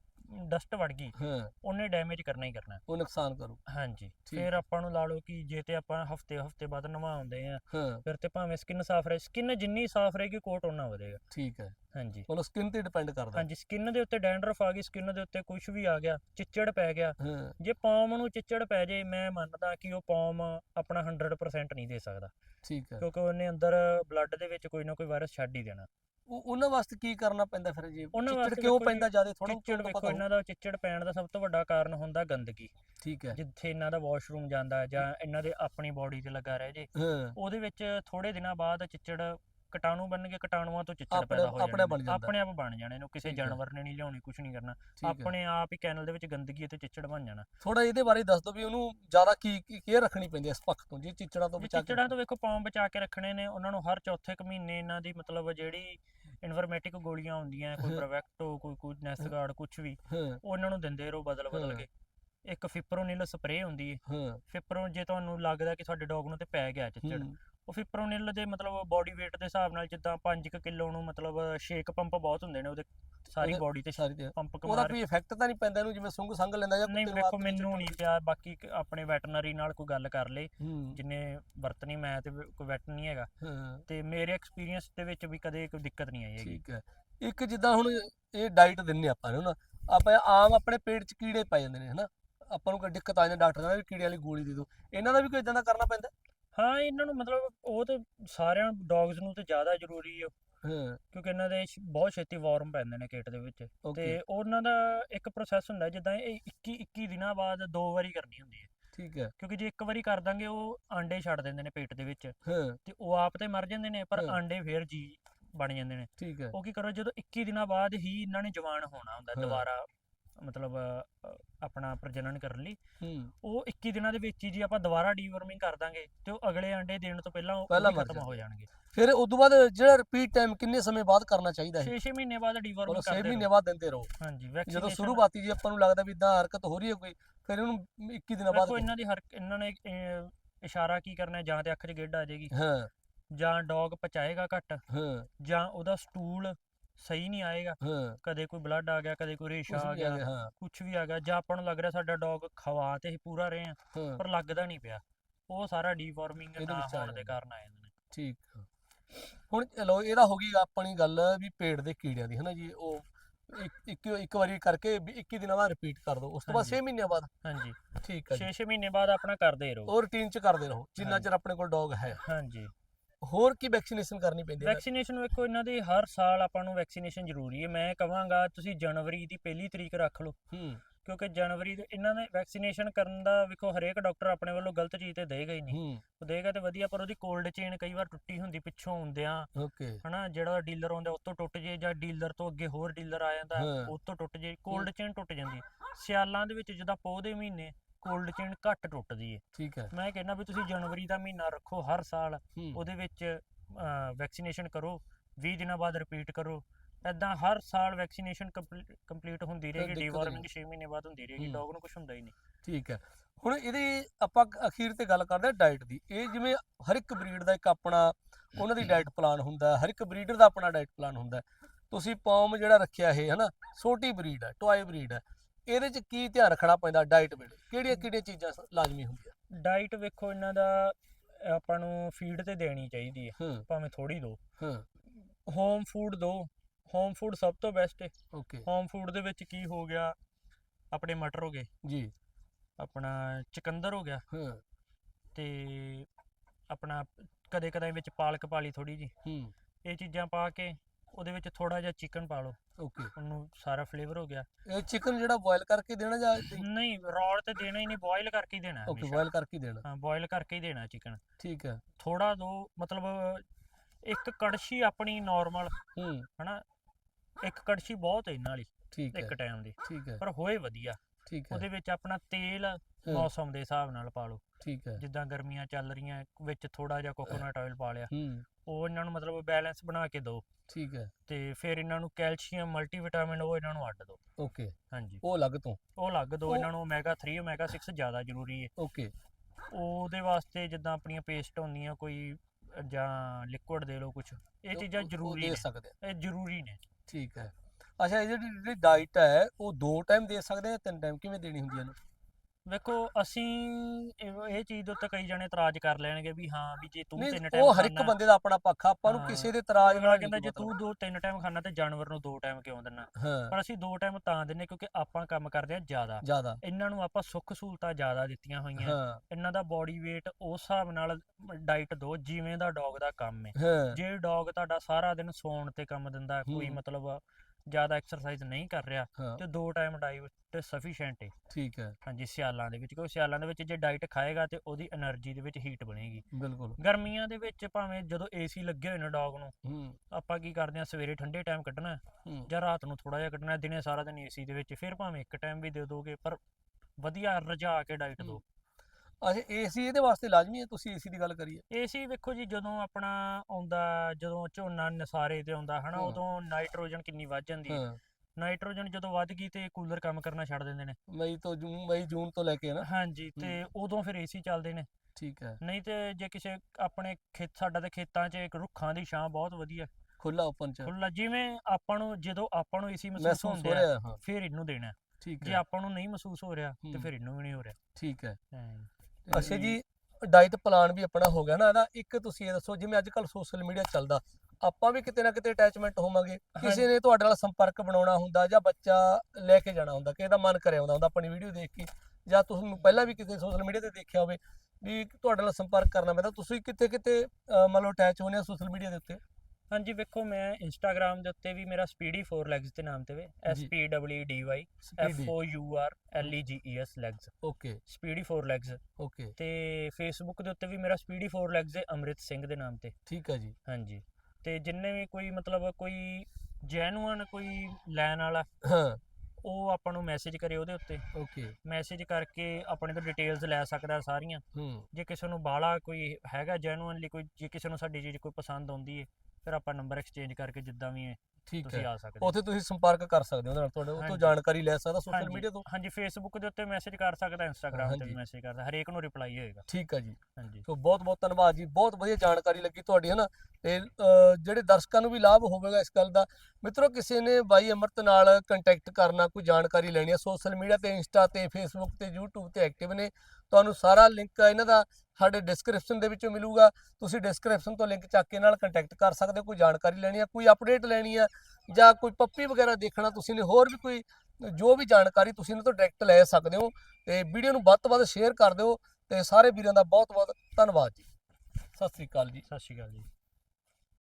ਡਸਟ ਵੜ ਗਈ ਹਾਂ। ਉਹਨੇ ਡੈਮੇਜ ਕਰਨਾ ਹੀ ਕਰਨਾ। ਉਹ ਨੁਕਸਾਨ ਕਰੂ। ਹਾਂਜੀ। ਫਿਰ ਆਪਾਂ ਨੂੰ ਲਾ ਲਓ ਕਿ ਜੇ ਤੇ ਆਪਾਂ ਹਫ਼ਤੇ ਹਫ਼ਤੇ ਬਾਅਦ ਨਵਾਉਂਦੇ ਆ ਫਿਰ ਤੇ ਭਾਵੇਂ ਸਕਿਨ ਸਾਫ਼ ਰਹੇ। ਸਕਿਨ ਜਿੰਨੀ ਸਾਫ਼ ਰਹੇਗੀ ਕੋਟ ਉਹਨਾਂ ਵਧੇਗਾ। ਠੀਕ ਹੈ। ਹਾਂਜੀ। ਮਤਲਬ ਸਕਿਨ ਤੇ ਡਿਪੈਂਡ ਕਰਦਾ। ਹਾਂਜੀ ਸਕਿਨ ਦੇ ਉੱਤੇ ਡੈਂਡਰਫ ਆ ਗਈ ਸਕਿਨ ਦੇ ਉੱਤੇ ਕੁਝ ਵੀ ਆ ਗਿਆ ਚਿੱਚੜ ਪੈ ਗਿਆ। ਜੇ ਪੌਮ ਨੂੰ ਚਿੱਚੜ ਪੈ ਜੇ ਮੈਂ ਮੰਨਦਾ ਕਿ ਉਹ ਪੌਮ ਆਪਣਾ 100% ਨਹੀਂ ਦੇ ਸਕਦਾ। ਠੀਕ ਹੈ। ਕਿਉਂਕਿ ਉਹਨੇ ਅੰਦਰ ਬਲੱਡ ਦੇ ਵਿੱਚ ਕੋਈ ਨਾ ਕੋਈ ਵਾਇਰਸ ਛੱਡ ਹੀ ਦੇਣਾ। ਉਹ ਉਹਨਾਂ ਵਾਸਤੇ ਕੀ ਕਰਨਾ ਪੈਂਦਾ ਫਿਰ ਜੀ ਚਿੱਚੜ ਵਾਸਤੇ ਕਿਉਂ ਪੈਂਦਾ ਜ਼ਿਆਦਾ ਥੋੜਾ ਚਿੱਚੜ ਵੇਖੋ ਇਹਨਾਂ ਦਾ ਚਿੱਚੜ ਪੈਣ ਦਾ ਸਭ ਤੋਂ ਵੱਡਾ ਕਾਰਨ ਹੁੰਦਾ ਗੰਦਗੀ। ਠੀਕ ਹੈ। ਜਿੱਥੇ ਇਹਨਾਂ ਦਾ ਵਾਸ਼ਰੂਮ ਜਾਂਦਾ ਜਾਂ ਇਹਨਾਂ ਦੇ ਆਪਣੀ ਬਾਡੀ ਤੇ ਲੱਗਾ ਰਹਿ ਜੇ। ਉਹਦੇ ਵਿੱਚ ਥੋੜੇ ਦਿਨਾਂ ਬਾਅਦ ਚਿੱਚੜ ਕੀਟਾਣੂ ਬਣਨਗੇ ਕੀਟਾਣੂਆਂ ਤੋਂ ਚਿੱਚੜ ਆਪਣੇ- ਪੈਦਾ ਹੋ ਆਪਣੇ ਜਾਣੇ ਬਣ। ਜਾਂਦਾ। ਆਪਣੇ ਆਪ ਬਣ ਜਾਣੇ ਨੇ ਕਿਸੇ ਠੀਕ ਹੈ। ਜਾਨਵਰ ਨੇ ਨਹੀਂ ਲਿਆਉਣੀ ਕੁਝ ਨਹੀਂ ਕਰਨਾ ਹੈ ਆਪਣੇ ਆਪ ਹੀ ਕੈਨਲ ਦੇ ਵਿੱਚ ਗੰਦਗੀ ਅਤੇ ਚਿੱਚੜ ਬਣ ਜਾਣਾ ਥੋੜਾ ਇਹਦੇ ਬਾਰੇ ਦੱਸ ਦਿਓ ਵੀ ਉਹਨੂੰ ਜ਼ਿਆਦਾ ਕੀ ਕੀ ਕੇਅਰ ਰੱਖਣੀ ਪੈਂਦੀ ਹੈ ਇਸ ਪੱਖ ਤੋਂ ਜੀ ਚਿੱਚੜਾਂ ਤੋਂ ਬਚਾ ਕੇ ਚਿੱਚੜਾਂ ਤੋਂ ਵੇਖੋ ਪੌਮ ਬਚਾ ਕੇ ਰੱਖਣੇ ਨੇ ਉਹਨਾਂ ਨੂੰ ਹਰ ਚੌਥੇ ਕੁ ਮਹੀਨੇ ਇਹਨਾਂ ਦੀ ਮਤਲਬ ਜਿਹੜੀ ਇਨਵਰਮੈਟਿਕ ਗੋਲੀਆਂ ਹੁੰਦੀਆਂ ਕੋਈ। ਪ੍ਰੋਵੈਕਟੋ ਕੋਈ ਕੋਈ ਨੈਸਗਾਰਡ ਕੁਝ ਵੀ ਹਾਂ ਉਹ ਇਹਨਾਂ ਨੂੰ ਦਿੰਦੇ ਰਹੋ ਬਦਲ ਬਦਲ ਹਾਂ। ਕੇ ਇੱਕ ਫਿਪਰੋਨਿਲ ਸਪਰੇਅ ਹੁੰਦੀ ਹੈ ਹਾਂ ਫਿਪਰੋ ਜੇ ਤੁਹਾਨੂੰ ਲੱਗਦਾ ਕਿ ਤੁਹਾਡੇ ਡੌਗ ਨੂੰ ਤੇ ਪੈ ਗਿਆ ਚਿੱਚੜ ਹੂੰ, ਉਹ ਫਿਪਰੋਨਿਲ ਦੇ ਮਤਲਬ ਬਾਡੀ weight ਦੇ ਹਿਸਾਬ ਨਾਲ ਜਿੱਦਾਂ 5 ਕਿਲੋ ਨੂੰ ਮਤਲਬ ਸ਼ੇਕ ਪੰਪ ਬਹੁਤ ਹੁੰਦੇ ਨੇ ਉਹਦੇ ਸਾਰੀ ਉਹਦੇ ਬਾਡੀ ਤੇ ਸਾਰੀ ਤੇ ਪੰਪ ਉਹਦਾ ਕਮਾਰ। ਕੋਈ ਇਫੈਕਟ ਤਾਂ ਨਹੀਂ ਪੈਂਦਾ ਇਹਨੂੰ ਜਿਵੇਂ ਸੁੰਗ ਸੰਗ ਲੈਂਦਾ ਜਾਂ ਨਹੀਂ ਵੇਖੋ ਮੈਨੂੰ ਨਹੀਂ ਪਿਆ ਬਾਕੀ ਆਪਣੇ ਵੈਟਰਨਰੀ ਨਾਲ ਕੋਈ ਗੱਲ ਕਰ ਲੇ ਜਿੰਨੇ ਵਰਤਨੀ ਮੈਂ ਤੇ ਕੋਈ ਵੈਟ ਨਹੀਂ ਹੈਗਾ। ਤੇ ਮੇਰੇ ਐਕਸਪੀਰੀਅੰਸ ਦੇ ਵਿੱਚ ਵੀ ਕਦੇ ਕੋਈ ਦਿੱਕਤ ਨਹੀਂ ਆਈ ਹੈਗੀ। ਠੀਕ ਹੈ। ਇੱਕ ਜਿੱਦਾਂ ਹੁਣ ਇਹ ਡਾਈਟ ਦਿੰਨੇ ਆਪਾਂ ਨੂੰ ਨਾ ਆਪਾਂ ਆਮ ਆਪਣੇ ਪੇਟ 'ਚ ਕੀੜੇ ਪੈ ਜਾਂਦੇ ਨੇ ਹਨਾ? ਆਪਾਂ ਨੂੰ ਕੋਈ ਦਿੱਕਤ ਆ ਜਾਂਦੀ ਡਾਕਟਰ ਕਹਿੰਦਾ ਵੀ ਕੀੜੇ ਵਾਲੀ ਗੋਲੀ ਦੇ ਦਿਓ। ਇਹਨਾਂ ਦਾ ਵੀ ਕੋਈ ਇਦਾਂ ਦਾ ਕਰਨਾ ਪੈਂਦਾ? ਹਾਂ ਇਹਨਾਂ ਨੂੰ ਮਤਲਬ ਉਹ ਤੇ ਸਾਰਿਆਂ ਡੌਗਸ ਨੂੰ ਤੇ ਜ਼ਿਆਦਾ ਜ਼ਰੂਰੀ ਹੈ ਹਾਂ। ਕਿਉਂਕਿ ਇਹਨਾਂ ਦੇ ਬਹੁਤ ਛੇਤੀ ਵਾਰਮ ਪੈਂਦੇ ਨੇ ਕਿਟ ਦੇ ਵਿੱਚ। ਤੇ ਉਹਨਾਂ ਦਾ ਇੱਕ ਪ੍ਰੋਸੈਸ ਹੁੰਦਾ ਜਿੱਦਾਂ ਇਹ 21 21 ਦਿਨਾਂ ਬਾਅਦ ਦੋ ਵਾਰੀ ਕਰਨੀ ਹੁੰਦੀ ਹੈ। ਠੀਕ ਹੈ। ਕਿਉਂਕਿ ਜੇ ਇੱਕ ਵਾਰੀ ਕਰ ਦਾਂਗੇ ਉਹ ਆਂਡੇ ਛੱਡ ਦਿੰਦੇ ਨੇ ਪੇਟ ਦੇ ਵਿੱਚ। ਹਾਂ। ਤੇ ਉਹ ਆਪ ਤੇ ਮਰ ਜਾਂਦੇ ਨੇ ਪਰ ਹਾਂ। ਆਂਡੇ ਫੇਰ ਜੀ ਬਣ ਜਾਂਦੇ ਨੇ। ਠੀਕ ਹੈ। ਉਹ ਕੀ ਕਰੋ ਜਦੋਂ 21 ਦਿਨਾਂ ਬਾਅਦ ਹੀ ਇਹਨਾਂ ਨੇ ਜਵਾਨ ਹੋਣਾ ਹੁੰਦਾ ਹਾਂ। ਦੁਬਾਰਾ ਮਤਲਬ ਅ, ਆਪਣਾ ਪ੍ਰਜਨਨ ਕਰਨ ਲਈ। ਹੂੰ। ਉਹ 21 ਦਿਨਾਂ ਦੇ ਵਿੱਚ ਹੀ ਜੀ ਆਪਾਂ ਦੁਬਾਰਾ ਡੀਵਰਮਿੰਗ ਕਰ ਦਾਂਗੇ ਤੇ ਉਹ ਅਗਲੇ ਆਂਡੇ ਦੇਣ ਤੋਂ ਪਹਿਲਾਂ ਉਹ ਪਹਿਲਾਂ ਵੀ ਮਰ ਖਤਮ ਹੋ ਜਾਂਦੇ। ਜਾਣਗੇ। ਫਿਰ ਉਸ ਤੋਂ ਬਾਅਦ ਜਿਹੜਾ ਰਿਪੀਟ ਟਾਈਮ ਕਿੰਨੇ ਸਮੇਂ ਬਾਅਦ ਕਰਨਾ ਚਾਹੀਦਾ ਹੈ 6-6 ਮਹੀਨੇ ਬਾਅਦ ਡੀਵਰਮਿੰਗ ਮਤਲਬ 6 ਕਰਦੇ ਮਹੀਨੇ ਰਹੋ ਬਾਅਦ ਦਿੰਦੇ ਰਹੋ। ਹਾਂਜੀ ਜਦੋਂ ਵੈਕਸੀਨੇਸ਼ਨ ਸ਼ੁਰੂਆਤੀ ਜੀ ਆਪਾਂ ਨੂੰ ਲੱਗਦਾ ਵੀ ਇਦਾਂ ਹਰਕਤ ਹੋ ਰਹੀ ਹੈ ਕੋਈ ਫਿਰ ਇਹਨੂੰ 21 ਦਿਨਾਂ ਬਾਅਦ ਦੇਖੋ ਇਹਨਾਂ ਦੀ ਹਰ ਇਹਨਾਂ ਨੇ ਅਹ, ਇਸ਼ਾਰਾ ਕੀ ਕਰਨਾ ਹੈ, ਜਾਂ ਤੇ ਅੱਖ 'ਚ ਗੇੜ ਆ ਜਾਏਗੀ। ਹਾਂ। ਜਾਂ ਡੌਗ ਪਚਾਏਗਾ ਘੱਟ। ਹਾਂ। ਜਾਂ ਉਹਦਾ ਸਟੂਲ ਸਹੀ ਨਹੀਂ ਆਏਗਾ। ਹਾਂ। ਕਦੇ ਕੋਈ ਬਲੱਡ ਆ ਗਿਆ ਕਦੇ ਕੋਈ ਰੇਸ਼ਾ ਆ ਗਿਆ ਹਾਂ। ਕੁਝ ਵੀ ਆ ਗਿਆ ਜਾਂ ਆਪਾਂ ਨੂੰ ਲੱਗ ਰਿਹਾ ਸਾਡਾ ਡੌਗ ਖਵਾ ਤੇ ਹੀ ਪੂਰਾ ਰਹੇ ਆ ਪਰ ਲੱਗਦਾ ਨਹੀਂ ਪਿਆ। ਉਹ ਸਾਰਾ ਡੀਫਾਰਮਿੰਗ ਨਾ ਹੋਣ ਦੇ। ਕਾਰਨ ਆ ਜਾਂਦੇ ਨੇ। ਠੀਕ। ਹੁਣ ਚਲੋ ਇਹਦਾ ਹੋ ਗਈ ਆਪਣੀ ਗੱਲ ਵੀ ਪੇਟ ਦੇ ਕੀੜਿਆਂ ਦੀ ਹਨਾ ਜੀ? ਉਹ ਇੱਕ ਇੱਕ ਵਾਰੀ ਕਰਕੇ ਵੀ 21 ਦਿਨਾਂ ਬਾਅਦ ਰਿਪੀਟ ਕਰ ਦਿਓ ਉਸ ਤੋਂ ਬਾਅਦ ਹਾਂਜੀ। 6 ਮਹੀਨਿਆਂ ਬਾਅਦ। ਹਾਂਜੀ। ਠੀਕ ਹੈ ਜੀ। 6-6 ਮਹੀਨੇ ਬਾਅਦ ਆਪਣਾ ਕਰਦੇ ਰਹੋ। ਉਹ ਰੂਟੀਨ ਚ ਕਰਦੇ ਰਹੋ ਜਿੰਨਾ। ਚਿਰ ਆਪਣੇ ਕੋਲ ਡੌਗ ਹੈ। ਹਾਂਜੀ। ਹੋਰ ਕੀ ਵੈਕਸੀਨੇਸ਼ਨ ਕਰਨੀ ਪੈਂਦੀ ਹੈ? ਵੈਕਸੀਨੇਸ਼ਨ ਵੇਖੋ ਇਹਨਾਂ ਦੀ ਹਰ ਸਾਲ ਆਪਾਂ ਨੂੰ ਵੈਕਸੀਨੇਸ਼ਨ ਜ਼ਰੂਰੀ ਹੈ। ਮੈਂ ਕਹਾਂਗਾ ਤੁਸੀਂ ਜਨਵਰੀ ਦੀ ਪਹਿਲੀ ਤਰੀਕ ਰੱਖ ਲਓ। ਹੂੰ। ਕਿਉਂਕਿ ਜਨਵਰੀ ਦੇ ਇਹਨਾਂ ਨੇ ਵੈਕਸੀਨੇਸ਼ਨ ਕਰਨ ਦਾ ਵੇਖੋ ਹਰੇਕ ਡਾਕਟਰ ਆਪਣੇ ਵੱਲੋਂ ਗਲਤ ਚੀਜ਼ ਤੇ ਦੇਗਾ ਹੀ ਨਹੀਂ। ਉਹ ਦੇਗਾ ਤੇ ਵਧੀਆ ਪਰ ਉਹਦੀ ਕੋਲਡ ਚੇਨ ਕਈ ਵਾਰ ਟੁੱਟੀ ਹੁੰਦੀ ਪਿੱਛੋਂ ਹੁੰਦਿਆਂ ਓਕੇ। ਹਨਾ ਜਿਹੜਾ ਡੀਲਰ ਆਉਂਦਾ ਉਹ ਤੋਂ ਟੁੱਟ ਜੇ ਜਾਂ ਡੀਲਰ ਤੋਂ ਅੱਗੇ ਹੋਰ ਡੀਲਰ ਆ ਜਾਂਦਾ। ਉਹ ਤੋਂ ਟੁੱਟ ਜੇ। ਕੋਲਡ ਚੇਨ ਟੁੱਟ ਜਾਂਦੀ। ਸਿਆਲਾਂ ਦੇ ਵਿੱਚ ਜਿੱਦਾਂ ਪੋਹ ਦੇ ਮਹੀਨੇ ਕੋਲਡ ਚੇਨ ਘੱਟ ਟੁੱਟਦੀ ਹੈ ਠੀਕ ਹੈ। ਮੈਂ ਕਹਿੰਦਾ ਵੀ ਤੁਸੀਂ ਜਨਵਰੀ ਦਾ ਮਹੀਨਾ ਰੱਖੋ ਹਰ ਸਾਲ ਉਹਦੇ ਵਿੱਚ ਵੈਕਸੀਨੇਸ਼ਨ ਕਰੋ 20 ਦਿਨਾਂ ਬਾਅਦ ਰਿਪੀਟ ਕਰੋ। ਐਦਾਂ ਹਰ ਸਾਲ ਵੈਕਸੀਨੇਸ਼ਨ ਕੰਪਲੀਟ ਹੁੰਦੀ ਰਹੇਗੀ ਡੀਵਾਰਮਿੰਗ ਨਹੀਂ। 6 ਮਹੀਨੇ ਬਾਅਦ ਹੁੰਦੀ ਰਹੇਗੀ। ਡੌਗ ਨੂੰ ਕੁਝ ਹੁੰਦਾ ਹੀ ਨਹੀਂ। ਠੀਕ ਹੈ। ਹੁਣ ਇਹਦੇ ਆਪਾਂ ਅਖੀਰ ਤੇ ਗੱਲ ਕਰਦੇ ਆ ਡਾਈਟ ਦੀ। ਇਹ ਜਿਵੇਂ ਹਰ ਇੱਕ ਬਰੀਡ ਦਾ ਇੱਕ ਆਪਣਾ ਉਹਨਾਂ ਦੀ ਡਾਈਟ ਪਲਾਨ ਹੁੰਦਾ ਹਰ ਇੱਕ ਬਰੀਡਰ ਦਾ ਆਪਣਾ ਡਾਈਟ ਪਲਾਨ ਹੁੰਦਾ। ਤੁਸੀਂ ਪੌਮ ਜਿਹੜਾ ਰੱਖਿਆ ਇਹ ਹਨਾ ਛੋਟੀ ਬਰੀਡ ਹੈ ਟੌਏ ਬਰੀਡ ਹੈ। ਇਹਦੇ ਚ ਕੀ ਧਿਆਨ ਰੱਖਣਾ ਪੈਂਦਾ ਡਾਈਟ ਵੇਲੇ? ਕਿਹੜੀਆਂ ਕਿਹੜੀਆਂ ਚੀਜ਼ਾਂ ਲਾਜ਼ਮੀ ਹੁੰਦੀਆਂ? ਡਾਈਟ ਵੇਖੋ ਇਹਨਾਂ ਦਾ ਆਪਾਂ ਨੂੰ ਫੀਡ ਤੇ ਦੇਣੀ ਚਾਹੀਦੀ ਹੈ। ਹਾਂ ਭਾਵੇਂ ਥੋੜੀ ਦਿਓ ਹਾਂ ਹੋਮ ਫੂਡ ਦਿਓ ਹੋਮ ਫੂਡ ਸਭ ਤੋਂ ਬੈਸਟ ਹੈ ਓਕੇ ਹੋਮ ਫੂਡ ਦੇ ਵਿੱਚ ਕੀ ਹੋ ਗਿਆ? ਆਪਣੇ ਮਟਰ ਹੋ ਗਏ। ਜੀ। ਆਪਣਾ ਚਕੰਦਰ ਹੋ ਗਿਆ। ਹਾਂ ਤੇ ਆਪਣਾ ਕਦੇ ਕਦੇ ਵਿੱਚ ਪਾਲਕ ਪਾ ਲਈ ਥੋੜੀ ਜੀ ਹੂੰ ਇਹ ਚੀਜ਼ਾਂ ਪਾ ਕੇ ਉਹਦੇ ਵਿੱਚ ਥੋੜਾ ਜਿਹਾ ਚਿਕਨ ਪਾ ਲਓ। ਓਕੇ ਉਹਨੂੰ ਸਾਰਾ ਫਲੇਵਰ ਹੋ ਗਿਆ। ਇਹ ਚਿਕਨ ਜਿਹੜਾ ਬੋਇਲ ਕਰਕੇ ਦੇਣਾ ਜਾਂ ਨਹੀਂ? ਰੌਲ ਤੇ ਦੇਣਾ ਹੀ ਨਹੀਂ ਬੋਇਲ ਕਰਕੇ ਹੀ ਦੇਣਾ ਓਕੇ ਬੋਇਲ ਕਰਕੇ ਹੀ ਦੇਣਾ। ਹਾਂ ਬੋਇਲ ਕਰਕੇ ਹੀ ਦੇਣਾ ਚਿਕਨ ਠੀਕ ਹੈ। ਥੋੜਾ ਦੋ ਮਤਲਬ ਇੱਕ ਕੜਛੀ ਆਪਣੀ ਨਾਰਮਲ ਹੂੰ। ਹਨਾ? ਇੱਕ ਕੜਛੀ ਬਹੁਤ ਹੈ ਇਹਨਾਂ ਲਈ ਠੀਕ ਹੈ। ਇੱਕ ਟਾਈਮ ਦੀ। ਠੀਕ ਹੈ। ਪਰ ਹੋਏ ਵਧੀਆ। ਠੀਕ ਹੈ। ਉਹਦੇ ਵਿੱਚ ਆਪਣਾ ਤੇਲ ਮੌਸਮ ਦੇ ਹਿਸਾਬ ਨਾਲ ਪਾ ਲਓ। ਠੀਕ ਹੈ। ਜਿੱਦਾਂ ਗਰਮੀਆਂ ਚੱਲ ਰਹੀਆਂ ਵਿੱਚ ਥੋੜਾ ਜਿਹਾ ਕੋਕੋਨਟ ਆਇਲ ਪਾ ਲਿਆ। ਉਹ ਇਹਨਾਂ ਨੂੰ ਮਤਲਬ ਬੈਲੈਂਸ ਬਣਾ ਕੇ ਦਿਓ। ਠੀਕ ਹੈ। ਤੇ ਫਿਰ ਇਹਨਾਂ ਨੂੰ ਕੈਲਸ਼ੀਅਮ ਮਲਟੀਵਿਟਾਮਿਨ ਉਹ ਇਹਨਾਂ ਨੂੰ ਅੱਡ ਦਿਓ। ਓਕੇ। ਹਾਂਜੀ। ਉਹ ਅਲੱਗ ਤੋਂ? ਉਹ ਅਲੱਗ ਦਿਓ ਇਹਨਾਂ ਨੂੰ ਓਮੇਗਾ 3 ਓਮੇਗਾ 6 ਜ਼ਿਆਦਾ ਜ਼ਰੂਰੀ ਹੈ। ਓਕੇ। ਉਹਦੇ ਵਾਸਤੇ ਜਿੱਦਾਂ ਆਪਣੀਆਂ ਪੇਸਟ ਹੁੰਦੀਆਂ ਕੋਈ ਜਾਂ ਲਿਕੁਇਡ ਦੇ ਲਓ ਕੁਝ ਇਹ ਚੀਜ਼ਾਂ ਜ਼ਰੂਰੀ ਨੇ। ਇਹ ਜ਼ਰੂਰੀ ਨੇ। ਠੀਕ ਹੈ। ਅੱਛਾ ਇਹ ਜਿਹੜੀ ਡਾਈਟ ਹੈ ਉਹ ਦੋ ਟਾਈਮ ਦੇ ਸਕਦੇ ਆ ਤਿੰਨ ਟਾਈਮ ਕਿਵੇਂ ਦੇਣੀ ਹੁੰਦੀ ਹੈ ਇਹਨੂੰ? ਵੇਖੋ ਅਸੀਂ ਇਹ ਇਹ ਚੀਜ਼ ਦੇ ਉੱਤੇ ਕਈ ਜਣੇ ਇਤਰਾਜ਼ ਕਰ ਲੈਣਗੇ ਵੀ ਹਾਂ ਵੀ ਜੇ ਤੂੰ ਤਿੰਨ ਨਹੀਂ ਟਾਈਮ ਉਹ ਹਰ ਇੱਕ ਬੰਦੇ ਦਾ ਆਪਣਾ ਪੱਖ ਆ ਆਪਾਂ ਨੂੰ ਹਾਂ, ਕਿਸੇ ਦੇ ਇਤਰਾਜ਼ ਅਗਲਾ ਨਾਲ ਕਹਿੰਦਾ ਜੇ ਤੂੰ ਦੋ ਤਿੰਨ ਟਾਈਮ ਖਾਣਾ ਤੇ ਜਾਨਵਰ ਨੂੰ ਦੋ ਟਾਈਮ ਕਿਉਂ ਦਿੰਨਾ? ਹਾਂ। ਪਰ ਅਸੀਂ ਦੋ ਟਾਈਮ ਤਾਂ ਦਿੰਨੇ ਕਿਉਂਕਿ ਆਪਾਂ ਕੰਮ ਕਰਦੇ ਆ ਜ਼ਿਆਦਾ। ਜ਼ਿਆਦਾ। ਇਹਨਾਂ ਨੂੰ ਆਪਾਂ ਸੁੱਖ ਸਹੂਲਤਾਂ ਜ਼ਿਆਦਾ ਦਿੱਤੀਆਂ ਹੋਈਆਂ। ਹਾਂ। ਇਹਨਾਂ ਦਾ ਬਾਡੀ weight ਉਸ ਹਿਸਾਬ ਨਾਲ ਡਾਈਟ ਦੋ ਜਿਵੇਂ ਦਾ ਡੌਗ ਦਾ ਕੰਮ ਹੈ ਹਾਂ। ਜੇ ਡੌਗ ਤੁਹਾਡਾ ਸਾਰਾ ਦਿਨ ਸੌਣ ਤੇ ਕੰਮ ਦਿੰਦਾ ਕੋਈ ਹੂੰ। ਮਤਲਬ ਜ਼ਿਆਦਾ ਐਕਸਰਸਾਈਜ਼ ਨਹੀਂ ਕਰ ਰਿਹਾ ਤੇ ਦੋ ਟਾਈਮ ਡਾਈਟ ਸਫੀਸ਼ੀਐਂਟ ਹੈ ਠੀਕ ਹੈ। ਹਾਂਜੀ ਸਿਆਲਾਂ ਦੇ ਵਿੱਚ ਕਿਉਂਕਿ ਸਿਆਲਾਂ ਦੇ ਵਿੱਚ ਜੇ ਡਾਈਟ ਖਾਏਗਾ ਤੇ ਉਹਦੀ એનર્ਜੀ ਦੇ ਵਿੱਚ ਹੀਟ ਬਣੇਗੀ। ਬਿਲਕੁਲ। ਗਰਮੀਆਂ ਦੇ ਵਿੱਚ ਭਾਵੇਂ ਜਦੋਂ ਏਸੀ ਲੱਗਿਆ ਹੋਏ ਨੇ ਡੌਗ ਨੂੰ ਹੂੰ। ਆਪਾਂ ਕੀ ਕਰਦੇ ਆ ਸਵੇਰੇ ਠੰਡੇ ਟਾਈਮ ਕੱਢਣਾ ਜਾਂ ਰਾਤ ਨੂੰ ਥੋੜਾ ਜਿਹਾ ਕੱਢਣਾ ਹੈ, ਦਿਨੇ ਸਾਰਾ ਦਿਨ ਏਸੀ ਦੇ ਵਿੱਚ ਫਿਰ ਭਾਵੇਂ ਇੱਕ ਟਾਈਮ ਵੀ ਦੇ ਦੋਗੇ ਪਰ ਵਧੀਆ ਰਜਾ ਕੇ ਡਾਈਟ ਦੋ। ਅੱਛਾ ਏਸੀ ਇਹਦੇ ਵਾਸਤੇ ਲਾਜ਼ਮੀ ਹੈ? ਤੁਸੀਂ ਏਸੀ ਦੀ ਗੱਲ ਕਰੀਏ। ਏਸੀ ਵੇਖੋ ਜੀ ਜਦੋਂ ਆਪਣਾ ਆਉਂਦਾ ਜਦੋਂ ਝੋਨਾ ਨਸਾਰੇ ਤੇ ਆਉਂਦਾ ਹਨਾ। ਉਦੋਂ ਨਾਈਟ੍ਰੋਜਨ ਕਿੰਨੀ ਵੱਧ ਜਾਂਦੀ ਹੈ। ਨਾਈਟ੍ਰੋਜਨ ਜਦੋਂ ਵੱਧ ਗਈ ਤੇ ਕੂਲਰ ਕੰਮ ਕਰਨਾ ਛੱਡ ਦਿੰਦੇ ਨੇ। ਮਈ ਤੋਂ ਜੂਨ ਮਈ ਜੂਨ ਤੋਂ ਲੈ ਕੇ ਨਾ ਹਾਂਜੀ ਤੇ ਉਦੋਂ ਫਿਰ ਏਸੀ ਚੱਲਦੇ ਨੇ। ਠੀਕ ਹੈ। ਨਹੀਂ ਤੇ ਜੇ ਕਿਸੇ ਆਪਣੇ ਖੇਤ ਸਾਡਾ ਤੇ ਖੇਤਾਂ 'ਚ ਇੱਕ ਰੁੱਖਾਂ ਦੀ ਛਾਂ ਬਹੁਤ ਵਧੀਆ। ਖੁੱਲਾ ਓਪਨ ਚ। ਖੁੱਲਾ ਜਿਵੇਂ ਆਪਾਂ ਨੂੰ ਜਦੋਂ ਆਪਾਂ ਨੂੰ ਏਸੀ ਮਹਿਸੂਸ ਹੁੰਦੇ ਆ ਫਿਰ ਇਹਨੂੰ ਦੇਣਾ। ਠੀਕ ਜੇ ਹੈ। ਆਪਾਂ ਨੂੰ ਨਹੀਂ ਮਹਿਸੂਸ ਹੋ ਰਿਹਾ ਤੇ। ਫਿਰ ਇਹਨੂੰ ਵੀ ਨਹੀਂ ਹੋ ਰਿਹਾ। ਠੀਕ ਹੈ। ਹਾਂ। ਅੱਛਾ ਜੀ ਡਾਈਟ ਪਲਾਨ ਵੀ ਆਪਣਾ ਹੋ ਗਿਆ ਨਾ ਇਹਦਾ। ਇੱਕ ਤੁਸੀਂ ਇਹ ਦੱਸੋ ਜਿਵੇਂ ਅੱਜ ਕੱਲ ਸੋਸ਼ਲ ਮੀਡੀਆ ਚੱਲਦਾ ਆਪਾਂ ਵੀ ਕਿਤੇ ਨਾ ਕਿਤੇ ਅਟੈਚਮੈਂਟ ਹੋਵਾਂਗੇ। ਕਿਸੇ ਨੇ ਤੁਹਾਡੇ ਨਾਲ ਸੰਪਰਕ ਬਣਾਉਣਾ ਹੁੰਦਾ ਜਾਂ ਬੱਚਾ ਲੈ ਕੇ ਜਾਣਾ ਹੁੰਦਾ ਕਿਸੇ ਦਾ ਮਨ ਕਰਿਆ ਹੁੰਦਾ ਹੁੰਦਾ ਆਪਣੀ ਵੀਡੀਓ ਦੇਖ ਕੇ ਜਾਂ ਤੁਸੀਂ ਪਹਿਲਾਂ ਵੀ ਕਿਸੇ ਸੋਸ਼ਲ ਮੀਡੀਆ ਤੇ ਦੇਖਿਆ ਹੋਵੇ ਵੀ ਤੁਹਾਡੇ ਨਾਲ ਸੰਪਰਕ ਕਰਨਾ ਪੈਂਦਾ ਤੁਸੀਂ ਕਿਤੇ ਕਿਤੇ ਮੰਨ ਲਓ ਅਟੈਚ ਹੋਣੇ ਆ ਸੋਸ਼ਲ ਮੀਡੀਆ ਦੇ ਉੱਤੇ। ਹਾਂਜੀ ਵੇਖੋ ਮੈਂ ਇੰਸਟਾਗ੍ਰam ਦੇ ਉੱਤੇ ਵੀ ਮੇਰਾ ਸਪੀਡੀ 4 ਲੈਗਸ ਦੇ ਨਾਮ ਤੇ ਵੇ। S। P W E D Y F O U R L E G E S legs okay. Speedy 4 legs okay. ਤੇ ਫੇਸਬੁੱਕ ਦੇ ਉੱਤੇ ਵੀ ਮੇਰਾ ਸਪੀਡੀ 4 ਲੈਗਸ ਹੈ ਅੰਮ੍ਰਿਤ ਸਿੰਘ ਦੇ ਨਾਮ ਤੇ। ਠੀਕ ਹੈ ਜੀ। ਹਾਂਜੀ। ਤੇ ਜਿੰਨੇ ਵੀ ਕੋਈ ਮਤਲਬ ਕੋਈ ਜੈਨੂਅਨ ਕੋਈ ਲੈਣ ਵਾਲਾ ਹਾਂ। ਉਹ ਆਪਾਂ ਨੂੰ ਮੈਸੇਜ ਕਰੇ ਉਹਦੇ ਉੱਤੇ। ਓਕੇ। ਮੈਸੇਜ ਕਰਕੇ ਆਪਣੇ ਤੋਂ ਡਿਟੇਲਸ ਲੈ ਸਕਦਾ ਸਾਰੀਆਂ। ਜੇ ਕਿਸੇ ਨੂੰ ਬਾਲਾ ਕੋਈ ਹੈਗਾ ਜੈਨੂਅਨਲੀ ਕੋਈ ਜੇ ਕਿਸੇ ਨੂੰ ਸਾਡੀ ਚੀਜ਼ ਕੋਈ ਪਸੰਦ ਆਉਂਦੀ ਹੈ ਫਿਰ ਆਪਾਂ ਨੰਬਰ ਐਕਸਚੇਂਜ ਕਰਕੇ ਜਿੱਦਾਂ ਵੀ ਹੈ ਠੀਕ ਤੁਸੀਂ ਹੈ ਆ ਸਕਦੇ ਹੋ। ਉੱਥੇ ਤੁਸੀਂ ਸੰਪਰਕ ਕਰ ਸਕਦੇ ਹੋ ਉਹਦੇ ਨਾਲ ਤੁਹਾਡੇ ਉਹ ਤੋਂ ਹਾਂਜੀ। ਜਾਣਕਾਰੀ ਲੈ ਸਕਦਾ ਸੋਸ਼ਲ ਹਾਂਜੀ। ਮੀਡੀਆ ਤੋਂ ਹਾਂਜੀ ਫੇਸਬੁੱਕ ਦੇ ਉੱਤੇ ਮੈਸੇਜ ਕਰ ਸਕਦਾ ਇੰਸਟਾਗ੍ਰam ਤੇ ਹਾਂਜੀ। ਮੈਸੇਜ ਕਰਦਾ ਹਰੇਕ ਨੂੰ ਰਿਪਲਾਈ ਹੋਏਗਾ ਠੀਕ ਹੈ ਜੀ ਹਾਂਜੀ ਸੋ ਬਹੁਤ ਬਹੁਤ ਧੰਨਵਾਦ ਜੀ ਬਹੁਤ ਵਧੀਆ ਜਾਣਕਾਰੀ ਲੱਗੀ ਤੁਹਾਡੀ ਹਨਾ ਤੇ ਅਹ, ਜਿਹੜੇ ਦਰਸ਼ਕਾਂ ਨੂੰ ਵੀ ਲਾਭ ਹੋਵੇਗਾ ਇਸ ਗੱਲ ਦਾ ਮਿੱਤਰੋ ਕਿਸੇ ਨੇ ਬਾਈ ਅਮਰਤ ਨਾਲ ਕੰਟੈਕਟ ਕਰਨਾ ਕੋਈ ਜਾਣਕਾਰੀ ਲੈਣੀ ਹੈ ਸੋਸ਼ਲ ਮੀਡੀਆ ਤੇ ਇੰਸਟਾ ਤੇ ਫੇਸਬੁੱਕ ਤੇ YouTube ਤੇ ਐਕਟਿਵ ਨੇ ਤੁਹਾਨੂੰ ਸਾਰਾ ਲਿੰਕ ਇਹਨਾਂ ਦਾ ਸਾਡੇ ਡਿਸਕ੍ਰਿਪਸ਼ਨ ਦੇ ਵਿੱਚੋਂ ਮਿਲੂਗਾ। ਤੁਸੀਂ ਡਿਸਕ੍ਰਿਪਸ਼ਨ ਤੋਂ ਲਿੰਕ ਚੱਕ ਕੇ ਨਾਲ ਕੰਟੈਕਟ ਕਰ ਸਕਦੇ ਹੋ, ਕੋਈ ਜਾਣਕਾਰੀ ਲੈਣੀ ਹੈ ਕੋਈ ਅਪਡੇਟ ਲੈਣੀ ਹੈ ਜਾਂ ਕੋਈ ਪੱਪੀ ਵਗੈਰਾ ਦੇਖਣਾ ਤੁਸੀਂ ਨੇ, ਹੋਰ ਵੀ ਕੋਈ, ਜੋ ਵੀ ਜਾਣਕਾਰੀ ਤੁਸੀਂ ਇਹਨਾਂ ਤੋਂ ਡਾਇਰੈਕਟ ਲੈ ਸਕਦੇ ਹੋ, ਤੇ ਵੀਡੀਓ ਨੂੰ ਵੱਧ ਤੋਂ ਵੱਧ ਸ਼ੇਅਰ ਕਰ ਦਿਓ, ਤੇ ਸਾਰੇ ਵੀਰਾਂ ਦਾ ਬਹੁਤ ਬਹੁਤ ਧੰਨਵਾਦ ਜੀ। ਸਤਿ ਸ੍ਰੀ ਅਕਾਲ ਜੀ। ਸਤਿ ਸ਼੍ਰੀ ਅਕਾਲ ਜੀ।